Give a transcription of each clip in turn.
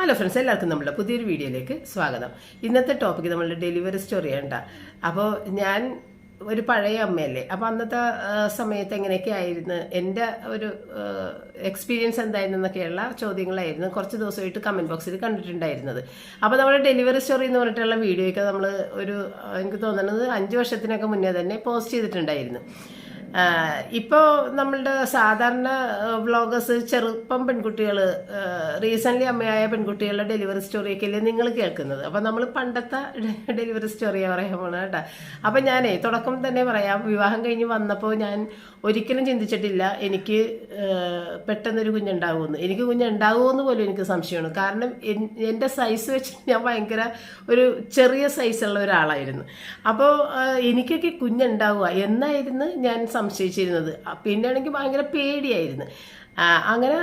Hello friends എല്ലാവർക്കും നമ്മുടെ പുതിയൊരു വീഡിയോയിലേക്ക് സ്വാഗതം. ഇന്നത്തെ ടോപ്പിക് നമ്മളുടെ ഡെലിവറി സ്റ്റോറി ഉണ്ട് അപ്പോൾ ഞാൻ ഒരു പഴയ അമ്മയല്ലേ അപ്പോൾ അന്നത്തെ സമയത്ത് എങ്ങനെയൊക്കെ ആയിരുന്നു എന്റെ ഒരു എക്സ്പീരിയൻസ് എന്തായിരുന്നു എന്നൊക്കെയുള്ള ചോദ്യങ്ങളായിരുന്നു കുറച്ച് ദിവസമായിട്ട് കമന്റ് ബോക്സിൽ കണ്ടിട്ടുണ്ടായിരുന്നത്. അപ്പോൾ നമ്മുടെ ഡെലിവറി സ്റ്റോറി എന്ന് പറഞ്ഞിട്ടുള്ള വീഡിയോയൊക്കെ നമ്മൾ ഒരു എനിക്ക് തോന്നുന്നത് അഞ്ച് വർഷത്തിനൊക്കെ മുന്നേ തന്നെ പോസ്റ്റ് ചെയ്തിട്ടുണ്ടായിരുന്നു. ഇപ്പോൾ നമ്മളുടെ സാധാരണ വ്ളോഗേഴ്സ് ചെറുപ്പം പെൺകുട്ടികൾ റീസെന്റ്ലി അമ്മയായ പെൺകുട്ടികളുടെ ഡെലിവറി സ്റ്റോറിയൊക്കെ അല്ലേ നിങ്ങൾ കേൾക്കുന്നത്. അപ്പോൾ നമ്മൾ പണ്ടത്തെ ഡെലിവറി സ്റ്റോറിയാണ് പറയാൻ പോണ കേട്ടോ. അപ്പോൾ ഞാനേ തുടക്കം തന്നെ പറയാം. വിവാഹം കഴിഞ്ഞ് വന്നപ്പോൾ ഞാൻ ഒരിക്കലും ചിന്തിച്ചിട്ടില്ല എനിക്ക് പെട്ടെന്നൊരു കുഞ്ഞുണ്ടാകുമെന്ന് എനിക്ക് കുഞ്ഞുണ്ടാകുമെന്ന് പോലും എനിക്ക് സംശയമാണ്. കാരണം എന്റെ സൈസ് വെച്ച് ഞാൻ ഭയങ്കര ഒരു ചെറിയ സൈസുള്ള ഒരാളായിരുന്നു. അപ്പോൾ എനിക്കൊക്കെ കുഞ്ഞുണ്ടാവുക എന്നായിരുന്നു ഞാൻ സംശയിച്ചിരുന്നത്. ആ, പിന്നെയാണെങ്കിൽ ഭയങ്കര പേടിയായിരുന്നു. അങ്ങനെ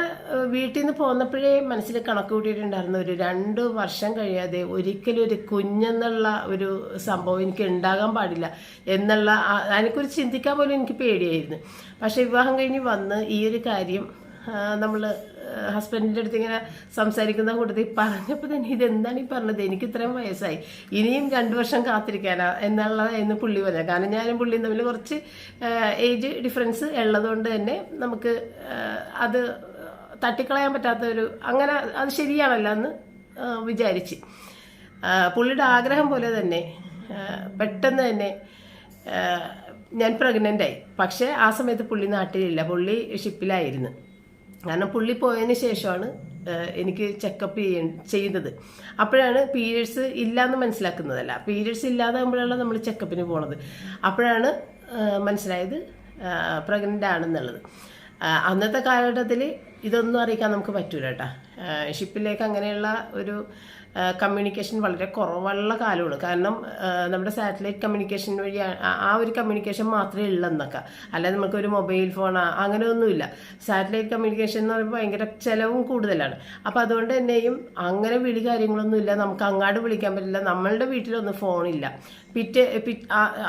വീട്ടിൽ നിന്ന് പോന്നപ്പോഴേ മനസ്സിൽ കണക്ക് കൂട്ടിയിട്ടുണ്ടായിരുന്നു. ഒരു രണ്ട് വർഷം കഴിയാതെ ഒരിക്കലും ഒരു കുഞ്ഞെന്നുള്ള ഒരു സംഭവം എനിക്ക് ഉണ്ടാകാൻ പാടില്ല എന്നുള്ള അതിനെക്കുറിച്ച് ചിന്തിക്കാൻ പോലും എനിക്ക് പേടിയായിരുന്നു. പക്ഷേ വിവാഹം കഴിഞ്ഞ് വന്ന് ഈ ഒരു കാര്യം നമ്മൾ ഹസ്ബൻഡിന്റെ അടുത്ത് ഇങ്ങനെ സംസാരിക്കുന്ന കൂട്ടത്തിൽ പറഞ്ഞപ്പോൾ തന്നെ ഇതെന്താണ് ഈ പറഞ്ഞത്? എനിക്ക് ഇത്രയും വയസ്സായി. ഇനിയും രണ്ട് വർഷം കാത്തിരിക്കാനാ എന്നുള്ളതായിരുന്നു പുള്ളി പറഞ്ഞത് കാരണം ഞാനും പുള്ളിയും തമ്മിൽ കുറച്ച് ഏജ് ഡിഫറൻസ് ഉള്ളതുകൊണ്ട് തന്നെ നമുക്ക് അത് തട്ടിക്കളയാൻ പറ്റാത്ത ഒരു അങ്ങനെ അത് ശരിയാണല്ലോ എന്ന് വിചാരിച്ച്. പുള്ളിയുടെ ആഗ്രഹം പോലെ തന്നെ പെട്ടെന്ന് തന്നെ ഞാൻ പ്രഗ്നന്റായി പക്ഷേ ആ സമയത്ത് പുള്ളി നാട്ടിലില്ല. പുള്ളി ഷിപ്പിലായിരുന്നു കാരണം പുള്ളി പോയതിന് ശേഷമാണ് എനിക്ക് ചെക്കപ്പ് ചെയ്യ ചെയ്തത് അപ്പോഴാണ് പീരിയഡ്സ് ഇല്ലയെന്ന് മനസ്സിലാക്കുന്നതല്ല. പീരിയഡ്സ് ഇല്ലാതാകുമ്പോഴാണ് നമ്മൾ ചെക്കപ്പിന് പോണത്. അപ്പോഴാണ് മനസ്സിലായത് പ്രഗ്നന്റ് ആണെന്നുള്ളത്. അന്നത്തെ കാലഘട്ടത്തിൽ ഇതൊന്നും അറിയിക്കാൻ നമുക്ക് പറ്റൂല കേട്ടോ. ഷിപ്പിലേക്ക് അങ്ങനെയുള്ള ഒരു കമ്മ്യൂണിക്കേഷൻ വളരെ കുറവുള്ള കാലമാണ്. കാരണം നമ്മുടെ സാറ്റലൈറ്റ് കമ്മ്യൂണിക്കേഷൻ വഴി ആ- ഒരു കമ്മ്യൂണിക്കേഷൻ മാത്രമേ ഉള്ളെന്നൊക്കെ അല്ലാതെ നമുക്ക് ഒരു മൊബൈൽ ഫോൺ അങ്ങനെയൊന്നുമില്ല. സാറ്റലൈറ്റ് കമ്മ്യൂണിക്കേഷൻ എന്ന് പറയുമ്പോൾ ഭയങ്കര ചിലവും കൂടുതലാണ്. അപ്പോൾ അതുകൊണ്ട് തന്നെയും അങ്ങനെ വിളി കാര്യങ്ങളൊന്നുമില്ല. നമുക്ക് അങ്ങാട് വിളിക്കാൻ പറ്റില്ല. നമ്മളുടെ വീട്ടിലൊന്നും ഫോണില്ല പിറ്റേ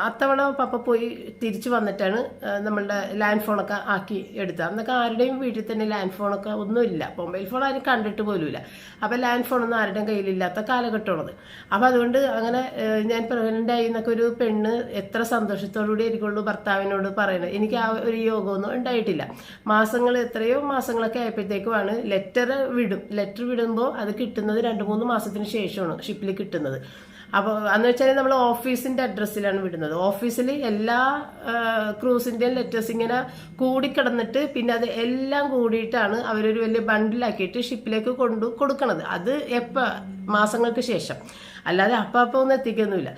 അത്തവണ പപ്പ പോയി തിരിച്ചു വന്നിട്ടാണ് നമ്മളുടെ ലാൻഡ് ഫോണൊക്കെ ആക്കി എടുത്തത്. അന്നൊക്കെ ആരുടെയും വീട്ടിൽ തന്നെ ലാൻഡ് ഫോണൊക്കെ ഒന്നുമില്ല മൊബൈൽ ഫോൺ ആരും കണ്ടിട്ട് പോലുമില്ല. അപ്പോൾ ലാൻഡ് ഫോണൊന്നും ആരുടെയും കയ്യിലില്ലാത്ത കാലഘട്ടമാണത്. അപ്പോൾ അതുകൊണ്ട് അങ്ങനെ ഞാൻ പ്രഗ്നന്റ് ആയി എന്നൊക്കെ ഒരു പെണ്ണ് എത്ര സന്തോഷത്തോടുകൂടി ആയിരിക്കുള്ളൂ ഭർത്താവിനോട് പറയുന്നത്. എനിക്ക് ആ ഒരു യോഗമൊന്നും ഉണ്ടായിട്ടില്ല. മാസങ്ങൾ എത്രയോ മാസങ്ങളൊക്കെ ആയപ്പോഴത്തേക്കുമാണ് ലെറ്റർ വിടും. ലെറ്റർ വിടുമ്പോൾ അത് കിട്ടുന്നത് രണ്ട് മൂന്ന് മാസത്തിന് ശേഷമാണ് ഷിപ്പിൽ കിട്ടുന്നത്. അപ്പോൾ അന്ന് വെച്ചാൽ നമ്മൾ ഓഫീസിന്റെ അഡ്രസ്സിലാണ് വിടുന്നത്. ഓഫീസിൽ എല്ലാ ക്രൂസിന്റെയും ലെറ്റേഴ്സ് ഇങ്ങനെ കൂടിക്കിടന്നിട്ട് പിന്നെ അത് എല്ലാം കൂടിയിട്ടാണ് അവരൊരു വലിയ ബണ്ടിലാക്കിയിട്ട് ഷിപ്പിലേക്ക് കൊണ്ടു കൊടുക്കണത്. അത് എപ്പോൾ മാസങ്ങൾക്ക് ശേഷം. അല്ലാതെ അപ്പം അപ്പം ഒന്നും എത്തിക്കൊന്നുമില്ല.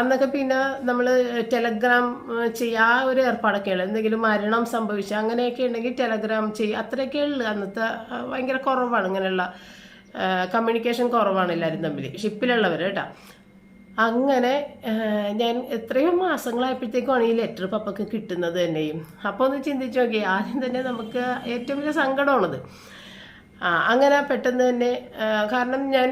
അന്നൊക്കെ പിന്നെ നമ്മൾ ടെലഗ്രാം ചെയ്യുക ആ ഒരു ഏർപ്പാടൊക്കെയാണ് എന്തെങ്കിലും മരണം സംഭവിച്ച അങ്ങനെയൊക്കെ ഉണ്ടെങ്കിൽ ടെലഗ്രാം ചെയ്യുക അത്രയൊക്കെ ഉള്ളു. അന്നത്തെ ഭയങ്കര കുറവാണ്. ഇങ്ങനെയുള്ള കമ്മ്യൂണിക്കേഷൻ കുറവാണ് എല്ലാവരും തമ്മിൽ ഷിപ്പിലുള്ളവർ കേട്ടോ. അങ്ങനെ ഞാൻ എത്രയോ മാസങ്ങളായപ്പോഴത്തേക്കുമാണ് ഈ ലെറ്റർ പപ്പക്ക് കിട്ടുന്നത് തന്നെയും. അപ്പോൾ ഒന്ന് ചിന്തിച്ചു നോക്കി ആദ്യം തന്നെ നമുക്ക് ഏറ്റവും വലിയ സങ്കടമാണത്. അങ്ങനെ പെട്ടെന്ന് തന്നെ കാരണം ഞാൻ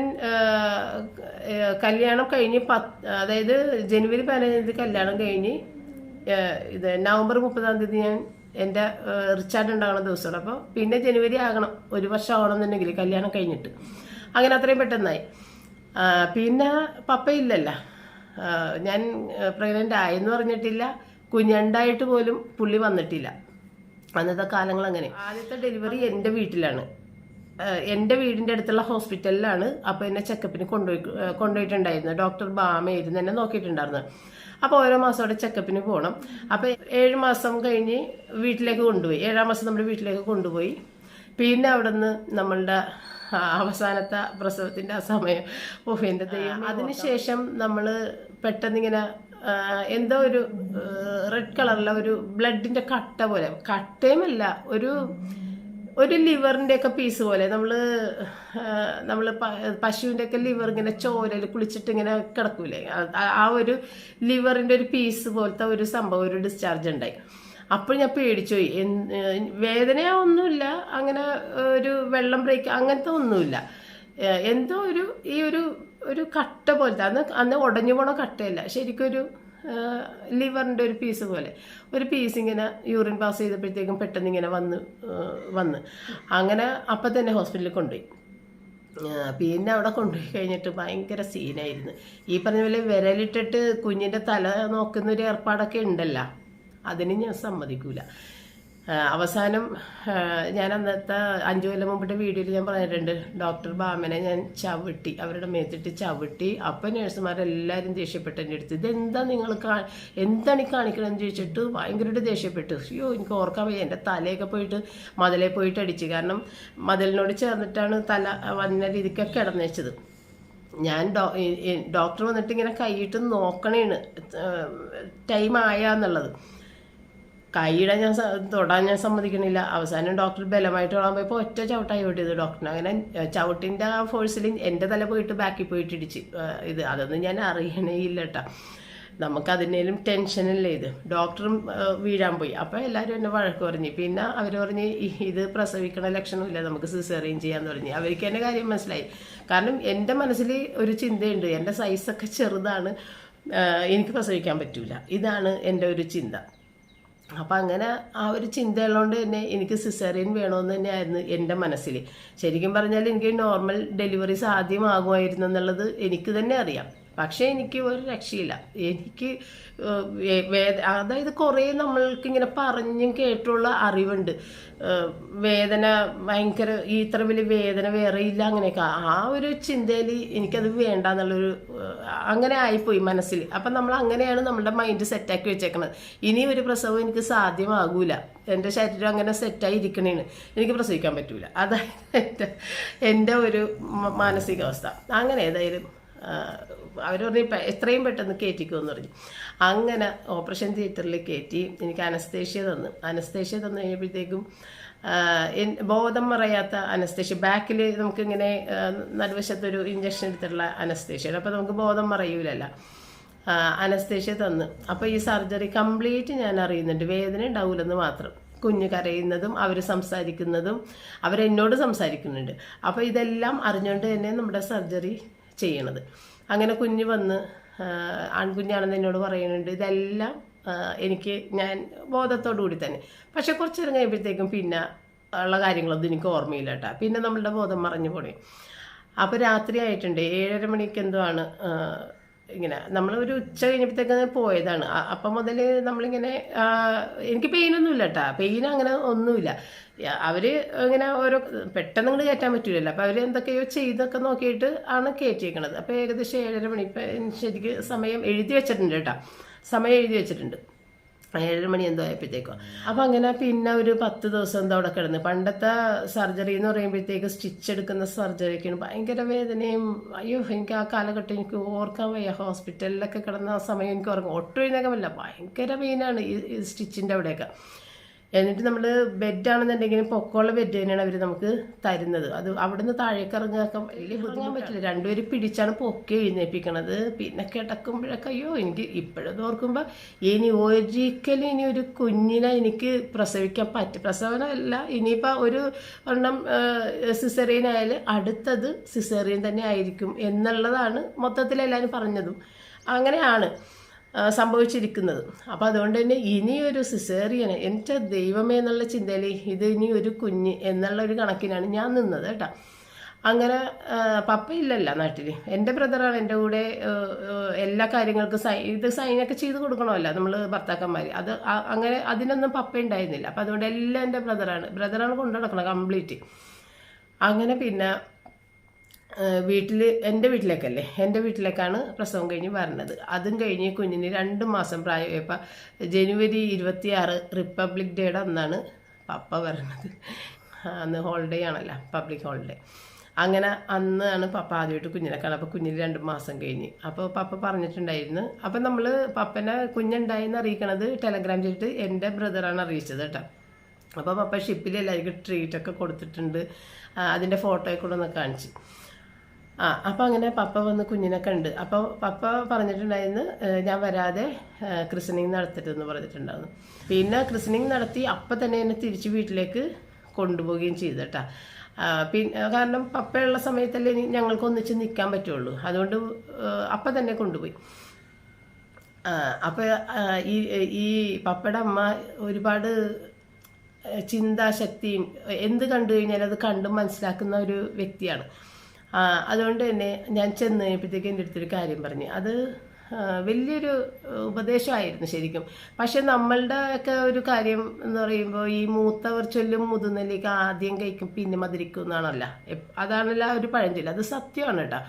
കല്യാണം കഴിഞ്ഞ് പത്ത് അതായത് ജനുവരി പതിനഞ്ചാം കല്യാണം കഴിഞ്ഞ് ഇത് നവംബർ മുപ്പതാം തീയതി ഞാൻ എന്റെ റിച്ചാർഡ് ഉണ്ടാകുന്ന ദിവസമാണ്. അപ്പോൾ പിന്നെ ജനുവരി ആകണം ഒരു വർഷം ആവണമെന്നുണ്ടെങ്കിൽ കല്യാണം കഴിഞ്ഞിട്ട്. അങ്ങനെ അത്രയും പെട്ടെന്നായി. പിന്നെ പപ്പയില്ലല്ലോ. ഞാൻ പ്രഗ്നന്റ് ആയെന്ന് പറഞ്ഞിട്ടില്ല. കുഞ്ഞുണ്ടായിട്ട് പോലും പുള്ളി വന്നിട്ടില്ല. അന്നത്തെ കാലങ്ങൾ അങ്ങനെ ആദ്യത്തെ ഡെലിവറി എന്റെ വീട്ടിലാണ്. എന്റെ വീടിന്റെ അടുത്തുള്ള ഹോസ്പിറ്റലിലാണ് അപ്പോൾ എന്നെ ചെക്കപ്പിന് കൊണ്ടുപോയി കൊണ്ടുപോയിട്ടുണ്ടായിരുന്നത് ഡോക്ടർ ബാമയായിരുന്നു എന്നെ നോക്കിയിട്ടുണ്ടായിരുന്നത് അപ്പോൾ ഓരോ മാസം അവിടെ ചെക്കപ്പിന് പോകണം അപ്പോൾ ഏഴ് മാസം കഴിഞ്ഞ് വീട്ടിലേക്ക് കൊണ്ടുപോയി. ഏഴാം മാസം നമ്മുടെ വീട്ടിലേക്ക് കൊണ്ടുപോയി. പിന്നെ അവിടെ നിന്ന് നമ്മളുടെ അവസാനത്തെ പ്രസവത്തിന്റെ ആ സമയം. ഓഹ് എന്റെ ദൈവം അതിനുശേഷം നമ്മൾ പെട്ടെന്നിങ്ങനെ എന്തോ ഒരു റെഡ് കളറിലെ ഒരു ബ്ലഡിന്റെ കട്ട പോലെ കട്ടയുമല്ല ഒരു ഒരു ലിവറിന്റെ ഒക്കെ പീസ് പോലെ. നമ്മൾ നമ്മൾ പശുവിന്റെ ഒക്കെ ലിവർ ഇങ്ങനെ ചോരയിൽ കുളിച്ചിട്ട് ഇങ്ങനെ കിടക്കൂലേ? ആ- ആ ഒരു ലിവറിന്റെ ഒരു പീസ് പോലത്തെ ഒരു സംഭവം ഒരു ഡിസ്ചാർജ് ഉണ്ടായി. അപ്പോൾ ഞാൻ പേടിച്ചോയി പോയി. എന്ത്- വേദനയോ ഒന്നുമില്ല. അങ്ങനെ ഒരു വെള്ളം ബ്രേക്ക് അങ്ങനത്തെ ഒന്നുമില്ല. എന്തോ ഒരു ഈ ഒരു ഒരു കട്ട പോലത്തെ അന്ന് അന്ന് ഉടഞ്ഞു പോണ കട്ടയല്ല. ശരിക്കൊരു ലിവറിന്റെ ഒരു പീസ് പോലെ. ഒരു പീസ് ഇങ്ങനെ യൂറിൻ പാസ് ചെയ്തപ്പോഴത്തേക്കും പെട്ടെന്ന് ഇങ്ങനെ വന്ന് വന്ന്. അങ്ങനെ അപ്പം തന്നെ ഹോസ്പിറ്റലിൽ കൊണ്ടുപോയി. പിന്നെ അവിടെ കൊണ്ടുപോയി കഴിഞ്ഞിട്ട് ഭയങ്കര സീനായിരുന്നു ഈ പറഞ്ഞ പോലെ വിരലിട്ടിട്ട് കുഞ്ഞിന്റെ തല നോക്കുന്നൊരു ഏർപ്പാടൊക്കെ ഉണ്ടല്ലോ. അതിന് ഞാൻ സമ്മതിക്കൂല. അവസാനം ഞാൻ അന്നത്തെ അഞ്ചു കൊല്ലം മുമ്പിട്ട് വീഡിയോയിൽ ഞാൻ പറഞ്ഞിട്ടുണ്ട് ഡോക്ടർ ബാമനെ ഞാൻ ചവിട്ടി അവരുടെ മേത്തിട്ട് ചവിട്ടി അപ്പം നേഴ്സുമാരെല്ലാവരും ദേഷ്യപ്പെട്ട് എന്റെ അടുത്ത് ഇതെന്താ നിങ്ങൾ കാ എന്താണ് ഈ കാണിക്കണമെന്ന് ചോദിച്ചിട്ട് ഭയങ്കരമായിട്ട് ദേഷ്യപ്പെട്ടു. അയ്യോ എനിക്ക് ഓർക്കാൻ വയ്യ. എന്റെ തലയൊക്കെ പോയിട്ട് മതിലെ പോയിട്ട് അടിച്ചു. കാരണം മതിലിനോട് ചേർന്നിട്ടാണ് തല വന്ന രീതിക്കൊക്കെ കിടന്നുവെച്ചത് ഞാൻ ഡോക്ടർ വന്നിട്ട് ഇങ്ങനെ കൈയിട്ട് നോക്കണേണ് ടൈം ആയാന്നുള്ളത്. കൈയിടാൻ ഞാൻ തൊടാൻ ഞാൻ സമ്മതിക്കണില്ല. അവസാനം ഡോക്ടർ ബലമായിട്ട് തൊടാൻ പോയപ്പോൾ ഒറ്റ ചവിട്ടായി ഓട്ടിയത് ഡോക്ടറിന് അങ്ങനെ ചവിട്ടിന്റെ ആ ഫോഴ്സിൽ എന്റെ തല പോയിട്ട് ബാക്കിൽ പോയിട്ട് ഇടിച്ച് ഇത്. അതൊന്നും ഞാൻ അറിയണേ ഇല്ല കേട്ടോ നമുക്കതിനേലും ടെൻഷനല്ലേ ഇത് ഡോക്ടറും വീഴാൻ പോയി. അപ്പോൾ എല്ലാവരും എന്നെ വഴക്ക് പറഞ്ഞു. പിന്നെ അവർ പറഞ്ഞ് ഇത് പ്രസവിക്കണ ലക്ഷണമില്ല നമുക്ക് സിസേറിയൻ ചെയ്യാന്ന് പറഞ്ഞു. അവർക്ക് എന്റെ കാര്യം മനസ്സിലായി. കാരണം എന്റെ മനസ്സിൽ ഒരു ചിന്തയുണ്ട്. എന്റെ സൈസൊക്കെ ചെറുതാണ് എനിക്ക് പ്രസവിക്കാൻ പറ്റില്ല ഇതാണ് എന്റെ ഒരു ചിന്ത. അപ്പം അങ്ങനെ ആ ഒരു ചിന്തയുള്ളതുകൊണ്ട് തന്നെ എനിക്ക് സിസേറിയൻ വേണമെന്ന് തന്നെയായിരുന്നു എന്റെ മനസ്സിൽ ശരിക്കും പറഞ്ഞാൽ എനിക്ക് നോർമൽ ഡെലിവറി സാധ്യമാകുമായിരുന്നു എന്നുള്ളത് എനിക്ക് തന്നെ അറിയാം. പക്ഷേ എനിക്ക് ഒരു രക്ഷയില്ല. എനിക്ക് വേദ അതായത് കുറേ നമ്മൾക്ക് ഇങ്ങനെ പറഞ്ഞും കേട്ടുള്ള അറിവുണ്ട്. വേദന ഭയങ്കര ഈ ഇത്ര വലിയ വേദന വേറെ ഇല്ല അങ്ങനെയൊക്കെ. ആ ഒരു ചിന്തയിൽ എനിക്കത് വേണ്ട എന്നുള്ളൊരു അങ്ങനെ ആയിപ്പോയി മനസ്സിൽ. അപ്പം നമ്മൾ അങ്ങനെയാണ് നമ്മുടെ മൈൻഡ് സെറ്റാക്കി വെച്ചേക്കുന്നത് ഇനി ഒരു പ്രസവം എനിക്ക് സാധ്യമാകൂല. എന്റെ ശരീരം അങ്ങനെ സെറ്റായി ഇരിക്കണേന്ന് എനിക്ക് പ്രസവിക്കാൻ പറ്റൂല. അതായത് എന്റെ എന്റെ ഒരു മാനസികാവസ്ഥ. അങ്ങനെ ഏതായാലും അവർ പറഞ്ഞു എത്രയും പെട്ടെന്ന് കയറ്റിക്കുമെന്ന് പറഞ്ഞു. അങ്ങനെ ഓപ്പറേഷൻ തിയേറ്ററിൽ കയറ്റി എനിക്ക് അനസ്തേഷ്യ തന്നു. അനസ്തേഷ്യ തന്നു കഴിഞ്ഞപ്പോഴത്തേക്കും ബോധം മറയാത്ത അനസ്തേഷ്യ ബാക്കിൽ നമുക്കിങ്ങനെ നടുവശത്തൊരു ഇഞ്ചക്ഷൻ എടുത്തിട്ടുള്ള അനസ്തേഷ്യ. അപ്പോൾ നമുക്ക് ബോധം മറയൂലല്ല. അനസ്തേഷ്യ തന്നു. അപ്പോൾ ഈ സർജറി കംപ്ലീറ്റ് ഞാൻ അറിയുന്നുണ്ട്. വേദന ഉണ്ടാവില്ലെന്ന് മാത്രം. കുഞ്ഞ് കരയുന്നതും അവർ സംസാരിക്കുന്നതും അവരെന്നോട് സംസാരിക്കുന്നുണ്ട്. അപ്പോൾ ഇതെല്ലാം അറിഞ്ഞുകൊണ്ട് തന്നെ നമ്മുടെ സർജറി ചെയ്യണത്. അങ്ങനെ കുഞ്ഞ് വന്ന് ആൺകുഞ്ഞാണെന്ന് എന്നോട് പറയുന്നുണ്ട് ഇതെല്ലാം എനിക്ക് ഞാൻ ബോധത്തോടു കൂടി തന്നെ. പക്ഷെ കുറച്ച് നേരം കഴിയുമ്പോഴത്തേക്കും പിന്നെ ഉള്ള കാര്യങ്ങളൊന്നും എനിക്ക് ഓർമ്മയില്ല കേട്ടോ. പിന്നെ നമ്മളുടെ ബോധം മറഞ്ഞു പോണേ. അപ്പോൾ രാത്രി ആയിട്ടുണ്ട്. ഏഴര മണിക്ക് എന്തോ ആണ് ഇങ്ങനെ. നമ്മൾ ഒരു ഉച്ച കഴിഞ്ഞപ്പോഴത്തേക്ക് പോയതാണ്. അപ്പം മുതൽ നമ്മളിങ്ങനെ എനിക്ക് പെയിനൊന്നുമില്ല കേട്ടോ പെയിൻ അങ്ങനെ ഒന്നുമില്ല. അവർ ഇങ്ങനെ ഓരോ പെട്ടെന്ന് ഇങ്ങോട്ട് കയറ്റാൻ പറ്റില്ലല്ലോ അപ്പോൾ അവർ എന്തൊക്കെയോ ചെയ്തൊക്കെ നോക്കിയിട്ട് ആണ് കയറ്റിയേക്കണത് അപ്പോൾ ഏകദേശം ഏഴര മണി ഇപ്പം ശരിക്ക് സമയം എഴുതി വെച്ചിട്ടുണ്ട് കേട്ടോ. സമയം എഴുതി വെച്ചിട്ടുണ്ട്. ഏഴര മണി എന്തോ ആയപ്പോഴത്തേക്കോ. അപ്പോൾ അങ്ങനെ പിന്നെ ഒരു പത്ത് ദിവസം എന്തോ അവിടെ കിടന്ന്. പണ്ടത്തെ സർജറി എന്ന് പറയുമ്പോഴത്തേക്ക് സ്റ്റിച്ച് എടുക്കുന്ന സർജറിക്കാണ് ഭയങ്കര വേദനയും. അയ്യോ എനിക്ക് ആ കാലഘട്ടം എനിക്ക് ഓർക്കാൻ വയ്യ. ഹോസ്പിറ്റലിലൊക്കെ കിടന്ന ആ സമയം എനിക്ക് ഓർക്കാം ഒട്ടും പറ്റില്ല ഭയങ്കര പെയിനാണ് ഈ സ്റ്റിച്ചിന്റെ അവിടെയൊക്കെ. എന്നിട്ട് നമ്മൾ ബെഡാണെന്നുണ്ടെങ്കിലും പൊക്കമുള്ള ബെഡ് തന്നെയാണ് അവർ നമുക്ക് തരുന്നത്. അത് അവിടുന്ന് താഴേക്ക് ഇറങ്ങാൻ വലിയ ബുദ്ധിമുട്ടാൻ പറ്റില്ല രണ്ടുപേരും പിടിച്ചാണ് പൊക്കി എഴുന്നേപ്പിക്കണത്. പിന്നെ കിടക്കുമ്പോഴൊക്കെ അയ്യോ എനിക്ക് ഇപ്പോഴത് ഓർക്കുമ്പോൾ ഇനി ഒരിക്കലും ഇനി ഒരു കുഞ്ഞിനെ എനിക്ക് പ്രസവിക്കാൻ പറ്റും പ്രസവനമല്ല ഇനിയിപ്പോൾ ഒരു ഒരെണ്ണം സിസേറിയൻ അടുത്തത് സിസേറിയൻ തന്നെ ആയിരിക്കും എന്നുള്ളതാണ് മൊത്തത്തിൽ എല്ലാവരും പറഞ്ഞതും. അങ്ങനെയാണ്. സംഭവിച്ചിരിക്കുന്നത്. അപ്പോൾ അതുകൊണ്ട് തന്നെ ഇനിയൊരു സിസേറിയന് എന്റെ ദൈവമേ എന്നുള്ള ചിന്തയിൽ ഇത് ഇനി ഒരു കുഞ്ഞ് എന്നുള്ള ഒരു കണക്കിനാണ് ഞാൻ നിന്നത് കേട്ടോ. അങ്ങനെ പപ്പയില്ലല്ല നാട്ടിൽ. എന്റെ ബ്രദറാണ് എന്റെ കൂടെ എല്ലാ കാര്യങ്ങൾക്കും സൈ ഇത് സൈനൊക്കെ ചെയ്ത് കൊടുക്കണമല്ലോ നമ്മൾ ഭർത്താക്കന്മാർ അത് അങ്ങനെ അതിനൊന്നും പപ്പ ഉണ്ടായിരുന്നില്ല. അപ്പം അതുകൊണ്ട് എല്ലാം എന്റെ ബ്രദറാണ് ബ്രദറാണ് കൊണ്ടു നടക്കണം കംപ്ലീറ്റ്. അങ്ങനെ പിന്നെ വീട്ടിൽ എന്റെ വീട്ടിലേക്കല്ലേ? എന്റെ വീട്ടിലേക്കാണ് പ്രസവം കഴിഞ്ഞ് വരണത്. അതും കഴിഞ്ഞ് കുഞ്ഞിന് രണ്ട് മാസം പ്രായമായപ്പോൾ ജനുവരി ഇരുപത്തിയാറ് റിപ്പബ്ലിക് ഡേയുടെ അന്നാണ് പപ്പ വരണത്. അന്ന് ഹോളിഡേ ആണല്ലോ പബ്ലിക് ഹോളിഡേ അങ്ങനെ അന്നാണ് പപ്പ ആദ്യമായിട്ട് കുഞ്ഞിനെ കാണാം അപ്പോൾ കുഞ്ഞിന് രണ്ട് മാസം കഴിഞ്ഞ്. അപ്പോൾ പപ്പ പറഞ്ഞിട്ടുണ്ടായിരുന്നു. അപ്പം നമ്മൾ പപ്പനെ കുഞ്ഞുണ്ടായെന്ന് അറിയിക്കണത് ടെലഗ്രാം ചെയ്തിട്ട് എന്റെ ബ്രദറാണ് അറിയിച്ചത് കേട്ടോ. അപ്പോൾ പപ്പ ഷിപ്പിൽ എല്ലാവർക്കും ട്രീറ്റൊക്കെ കൊടുത്തിട്ടുണ്ട്. അതിന്റെ ഫോട്ടോയൊക്കെ ഒന്ന് കാണിച്ചു. ആ അപ്പോൾ അങ്ങനെ പപ്പ വന്ന് കുഞ്ഞിനെ കണ്ട്. അപ്പോൾ പപ്പ പറഞ്ഞിട്ടുണ്ടായിരുന്നു ഞാൻ വരാതെ ക്രിസനിങ് നടത്തരുതെന്ന് പറഞ്ഞിട്ടുണ്ടായിരുന്നു. പിന്നെ ക്രിസനിങ് നടത്തി അപ്പം തന്നെ എന്നെ തിരിച്ച് വീട്ടിലേക്ക് കൊണ്ടുപോവുകയും ചെയ്തു കേട്ടോ പിന്നെ കാരണം പപ്പയുള്ള സമയത്തല്ലേ ഞങ്ങൾക്ക് ഒന്നിച്ച് നിൽക്കാൻ പറ്റുള്ളൂ. അതുകൊണ്ട് അപ്പം തന്നെ കൊണ്ടുപോയി. അപ്പോൾ ഈ ഈ പപ്പയുടെ അമ്മ ഒരുപാട് ചിന്താശക്തിയും എന്ത് കണ്ടു കഴിഞ്ഞാൽ അത് കണ്ടും മനസ്സിലാക്കുന്ന ഒരു വ്യക്തിയാണ്. അതുകൊണ്ട് തന്നെ ഞാൻ ചെന്ന് കഴിഞ്ഞപ്പോഴത്തേക്ക് എന്റെ അടുത്തൊരു കാര്യം പറഞ്ഞു. അത് വലിയൊരു ഉപദേശമായിരുന്നു ശരിക്കും. പക്ഷെ നമ്മളുടെ ഒക്കെ ഒരു കാര്യം എന്ന് പറയുമ്പോൾ ഈ മൂത്തവർ ചൊല്ലും മുതുനെല്ലിക്ക് ആദ്യം കഴിക്കും പിന്നെ മധുരിക്കും എന്നാണല്ല. അതാണല്ല ഒരു പഴഞ്ചൊല്ല. അത് സത്യമാണ് കേട്ടോ.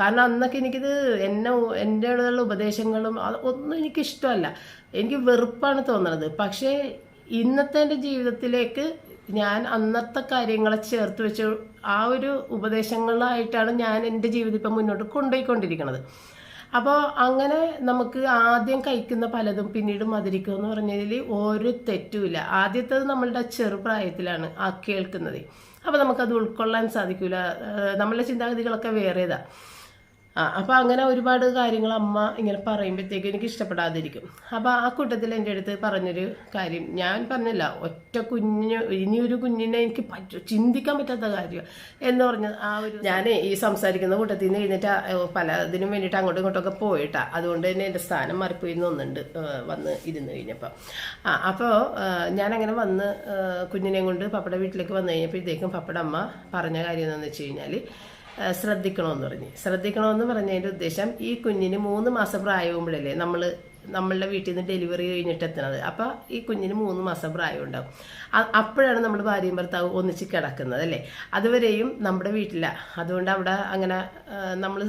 കാരണം അന്നൊക്കെ എനിക്കിത് എന്നെ എന്റെ ഉള്ള ഉപദേശങ്ങളും ഒന്നും എനിക്കിഷ്ടമല്ല. എനിക്ക് വെറുപ്പാണ് തോന്നുന്നത് പക്ഷേ ഇന്നത്തെ എന്റെ ജീവിതത്തിലേക്ക് ഞാൻ അന്നത്തെ കാര്യങ്ങളെ ചേർത്ത് വെച്ച് ആ ഒരു ഉപദേശങ്ങളായിട്ടാണ് ഞാൻ എന്റെ ജീവിതം ഇപ്പം മുന്നോട്ട് കൊണ്ടുപോയിക്കൊണ്ടിരിക്കുന്നത് അപ്പോൾ അങ്ങനെ നമുക്ക് ആദ്യം കഴിക്കുന്ന പലതും പിന്നീട് മധുരിക്കും എന്ന് പറഞ്ഞതിൽ ഒരു തെറ്റുമില്ല. ആദ്യത്തേത് നമ്മളുടെ ചെറുപ്രായത്തിലാണ് ആ കേൾക്കുന്നത്. അപ്പോൾ നമുക്കത് ഉൾക്കൊള്ളാൻ സാധിക്കില്ല നമ്മളുടെ ചിന്താഗതികളൊക്കെ വേറേതാ. ആ അപ്പോൾ അങ്ങനെ ഒരുപാട് കാര്യങ്ങൾ അമ്മ ഇങ്ങനെ പറയുമ്പോഴത്തേക്കും എനിക്ക് ഇഷ്ടപ്പെടാതിരിക്കും. അപ്പോൾ ആ കൂട്ടത്തിൽ എന്റെ അടുത്ത് പറഞ്ഞൊരു കാര്യം. ഞാൻ പറഞ്ഞില്ല ഒറ്റ കുഞ്ഞ് ഇനിയൊരു കുഞ്ഞിനെ എനിക്ക് ചിന്തിക്കാൻ പറ്റാത്ത കാര്യം എന്ന് പറഞ്ഞ ആ ഒരു ഞാൻ ഈ സംസാരിക്കുന്ന കൂട്ടത്തിൽ നിന്ന് എഴുന്നേറ്റ് പല പലതിനും വേണ്ടിയിട്ട് അങ്ങോട്ടും ഇങ്ങോട്ടൊക്കെ പോയിട്ടാ. അതുകൊണ്ട് തന്നെ എന്റെ സ്ഥാനം മാറിപ്പോയി ഒന്നുണ്ട് വന്ന് ഇരുന്ന് കഴിഞ്ഞപ്പോൾ ആ അപ്പോൾ ഞാനങ്ങനെ വന്ന് കുഞ്ഞിനെയും കൊണ്ട് പപ്പയുടെ വീട്ടിലേക്ക് വന്നു കഴിഞ്ഞപ്പോഴത്തേക്കും പപ്പയുടെ അമ്മ പറഞ്ഞ കാര്യം എന്താണെന്ന് വെച്ച് കഴിഞ്ഞാൽ ശ്രദ്ധിക്കണമെന്ന് പറഞ്ഞ്. ശ്രദ്ധിക്കണമെന്ന് പറഞ്ഞതിന്റെ ഉദ്ദേശം ഈ കുഞ്ഞിന് മൂന്ന് മാസം പ്രായമാകുമ്പോഴല്ലേ നമ്മൾ നമ്മളുടെ വീട്ടിൽ നിന്ന് ഡെലിവറി കഴിഞ്ഞിട്ട് എത്തുന്നത്. അപ്പോൾ ഈ കുഞ്ഞിന് മൂന്ന് മാസം പ്രായം ഉണ്ടാവും അപ്പോഴാണ് നമ്മൾ ഭാര്യയും ഭർത്താവ് ഒന്നിച്ച് കിടക്കുന്നത് അല്ലേ? അതുവരെയും നമ്മുടെ വീട്ടില. അതുകൊണ്ട് അവിടെ അങ്ങനെ നമ്മൾ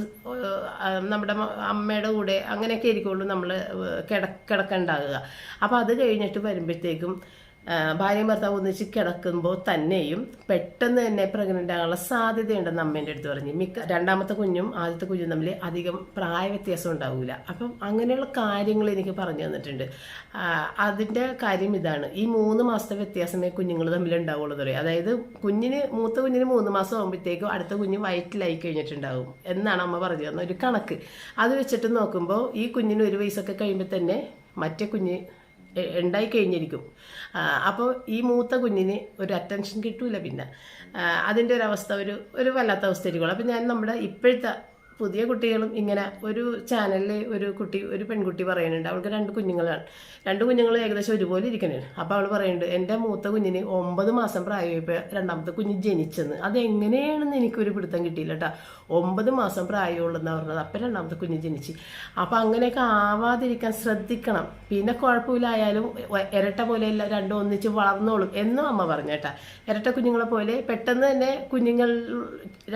നമ്മുടെ അമ്മയുടെ കൂടെ അങ്ങനെയൊക്കെ ആയിരിക്കുള്ളൂ നമ്മൾ കിട കിടക്കണ്ടാകുക. അപ്പോൾ അത് കഴിഞ്ഞിട്ട് വരുമ്പോഴത്തേക്കും ഭാര്യയും ഭർത്താവ് ഒന്നിച്ച് കിടക്കുമ്പോൾ തന്നെയും പെട്ടെന്ന് തന്നെ പ്രഗ്നന്റ് ആകാനുള്ള സാധ്യതയുണ്ടെന്ന് അമ്മേന്റെ അടുത്ത് പറഞ്ഞു. മിക്ക രണ്ടാമത്തെ കുഞ്ഞും ആദ്യത്തെ കുഞ്ഞും തമ്മിൽ അധികം പ്രായ വ്യത്യാസം ഉണ്ടാവില്ല അപ്പം അങ്ങനെയുള്ള കാര്യങ്ങൾ എനിക്ക് പറഞ്ഞു തന്നിട്ടുണ്ട്. അതിന്റെ കാര്യം ഇതാണ്. ഈ മൂന്ന് മാസത്തെ വ്യത്യാസമേ കുഞ്ഞുങ്ങൾ തമ്മിൽ ഉണ്ടാവുള്ളൂ പറയും. അതായത് കുഞ്ഞിന് മൂത്ത കുഞ്ഞിന് മൂന്ന് മാസം ആകുമ്പോഴത്തേക്കും അടുത്ത കുഞ്ഞ് വയറ്റിലായി കഴിഞ്ഞിട്ടുണ്ടാവും എന്നാണ് അമ്മ പറഞ്ഞു തന്ന ഒരു കണക്ക്. അത് വെച്ചിട്ട് നോക്കുമ്പോൾ ഈ കുഞ്ഞിന് ഒരു വയസ്സൊക്കെ കഴിയുമ്പോൾ തന്നെ മറ്റേ കുഞ്ഞ് ഉണ്ടായി കഴിഞ്ഞിരിക്കും. അപ്പോൾ ഈ മൂത്ത കുഞ്ഞിന് ഒരു അറ്റൻഷൻ കിട്ടൂല പിന്നെ. അതിന്റെ ഒരു അവസ്ഥ ഒരു ഒരു വല്ലാത്ത അവസ്ഥയായിരിക്കും അപ്പം ഞാൻ നമ്മുടെ ഇപ്പോഴത്തെ പുതിയ കുട്ടികളും ഇങ്ങനെ ഒരു ചാനലിൽ ഒരു കുട്ടി ഒരു പെൺകുട്ടി പറയുന്നുണ്ട്. അവൾക്ക് രണ്ട് കുഞ്ഞുങ്ങളാണ്. രണ്ട് കുഞ്ഞുങ്ങൾ ഏകദേശം ഒരുപോലെ ഇരിക്കുന്നുണ്ട് അപ്പോൾ അവൾ പറയുന്നുണ്ട് എന്റെ മൂത്ത കുഞ്ഞിന് ഒമ്പത് മാസം പ്രായമായപ്പോൾ രണ്ടാമത്തെ കുഞ്ഞ് ജനിച്ചെന്ന്. അതെങ്ങനെയാണെന്ന് എനിക്കൊരു പിടുത്തം കിട്ടിയില്ല കേട്ടോ ഒമ്പത് മാസം പ്രായമുള്ളതെന്ന് പറഞ്ഞത്. അപ്പം രണ്ടാമത്തെ കുഞ്ഞ് ജനിച്ച്. അപ്പം അങ്ങനെയൊക്കെ ആവാതിരിക്കാൻ ശ്രദ്ധിക്കണം. പിന്നെ കുഴപ്പമില്ലായാലും ഇരട്ട പോലെയല്ല രണ്ടും ഒന്നിച്ച് വളർന്നോളും എന്നും അമ്മ പറഞ്ഞേട്ടാ. ഇരട്ട കുഞ്ഞുങ്ങളെ പോലെ പെട്ടെന്ന് തന്നെ കുഞ്ഞുങ്ങൾ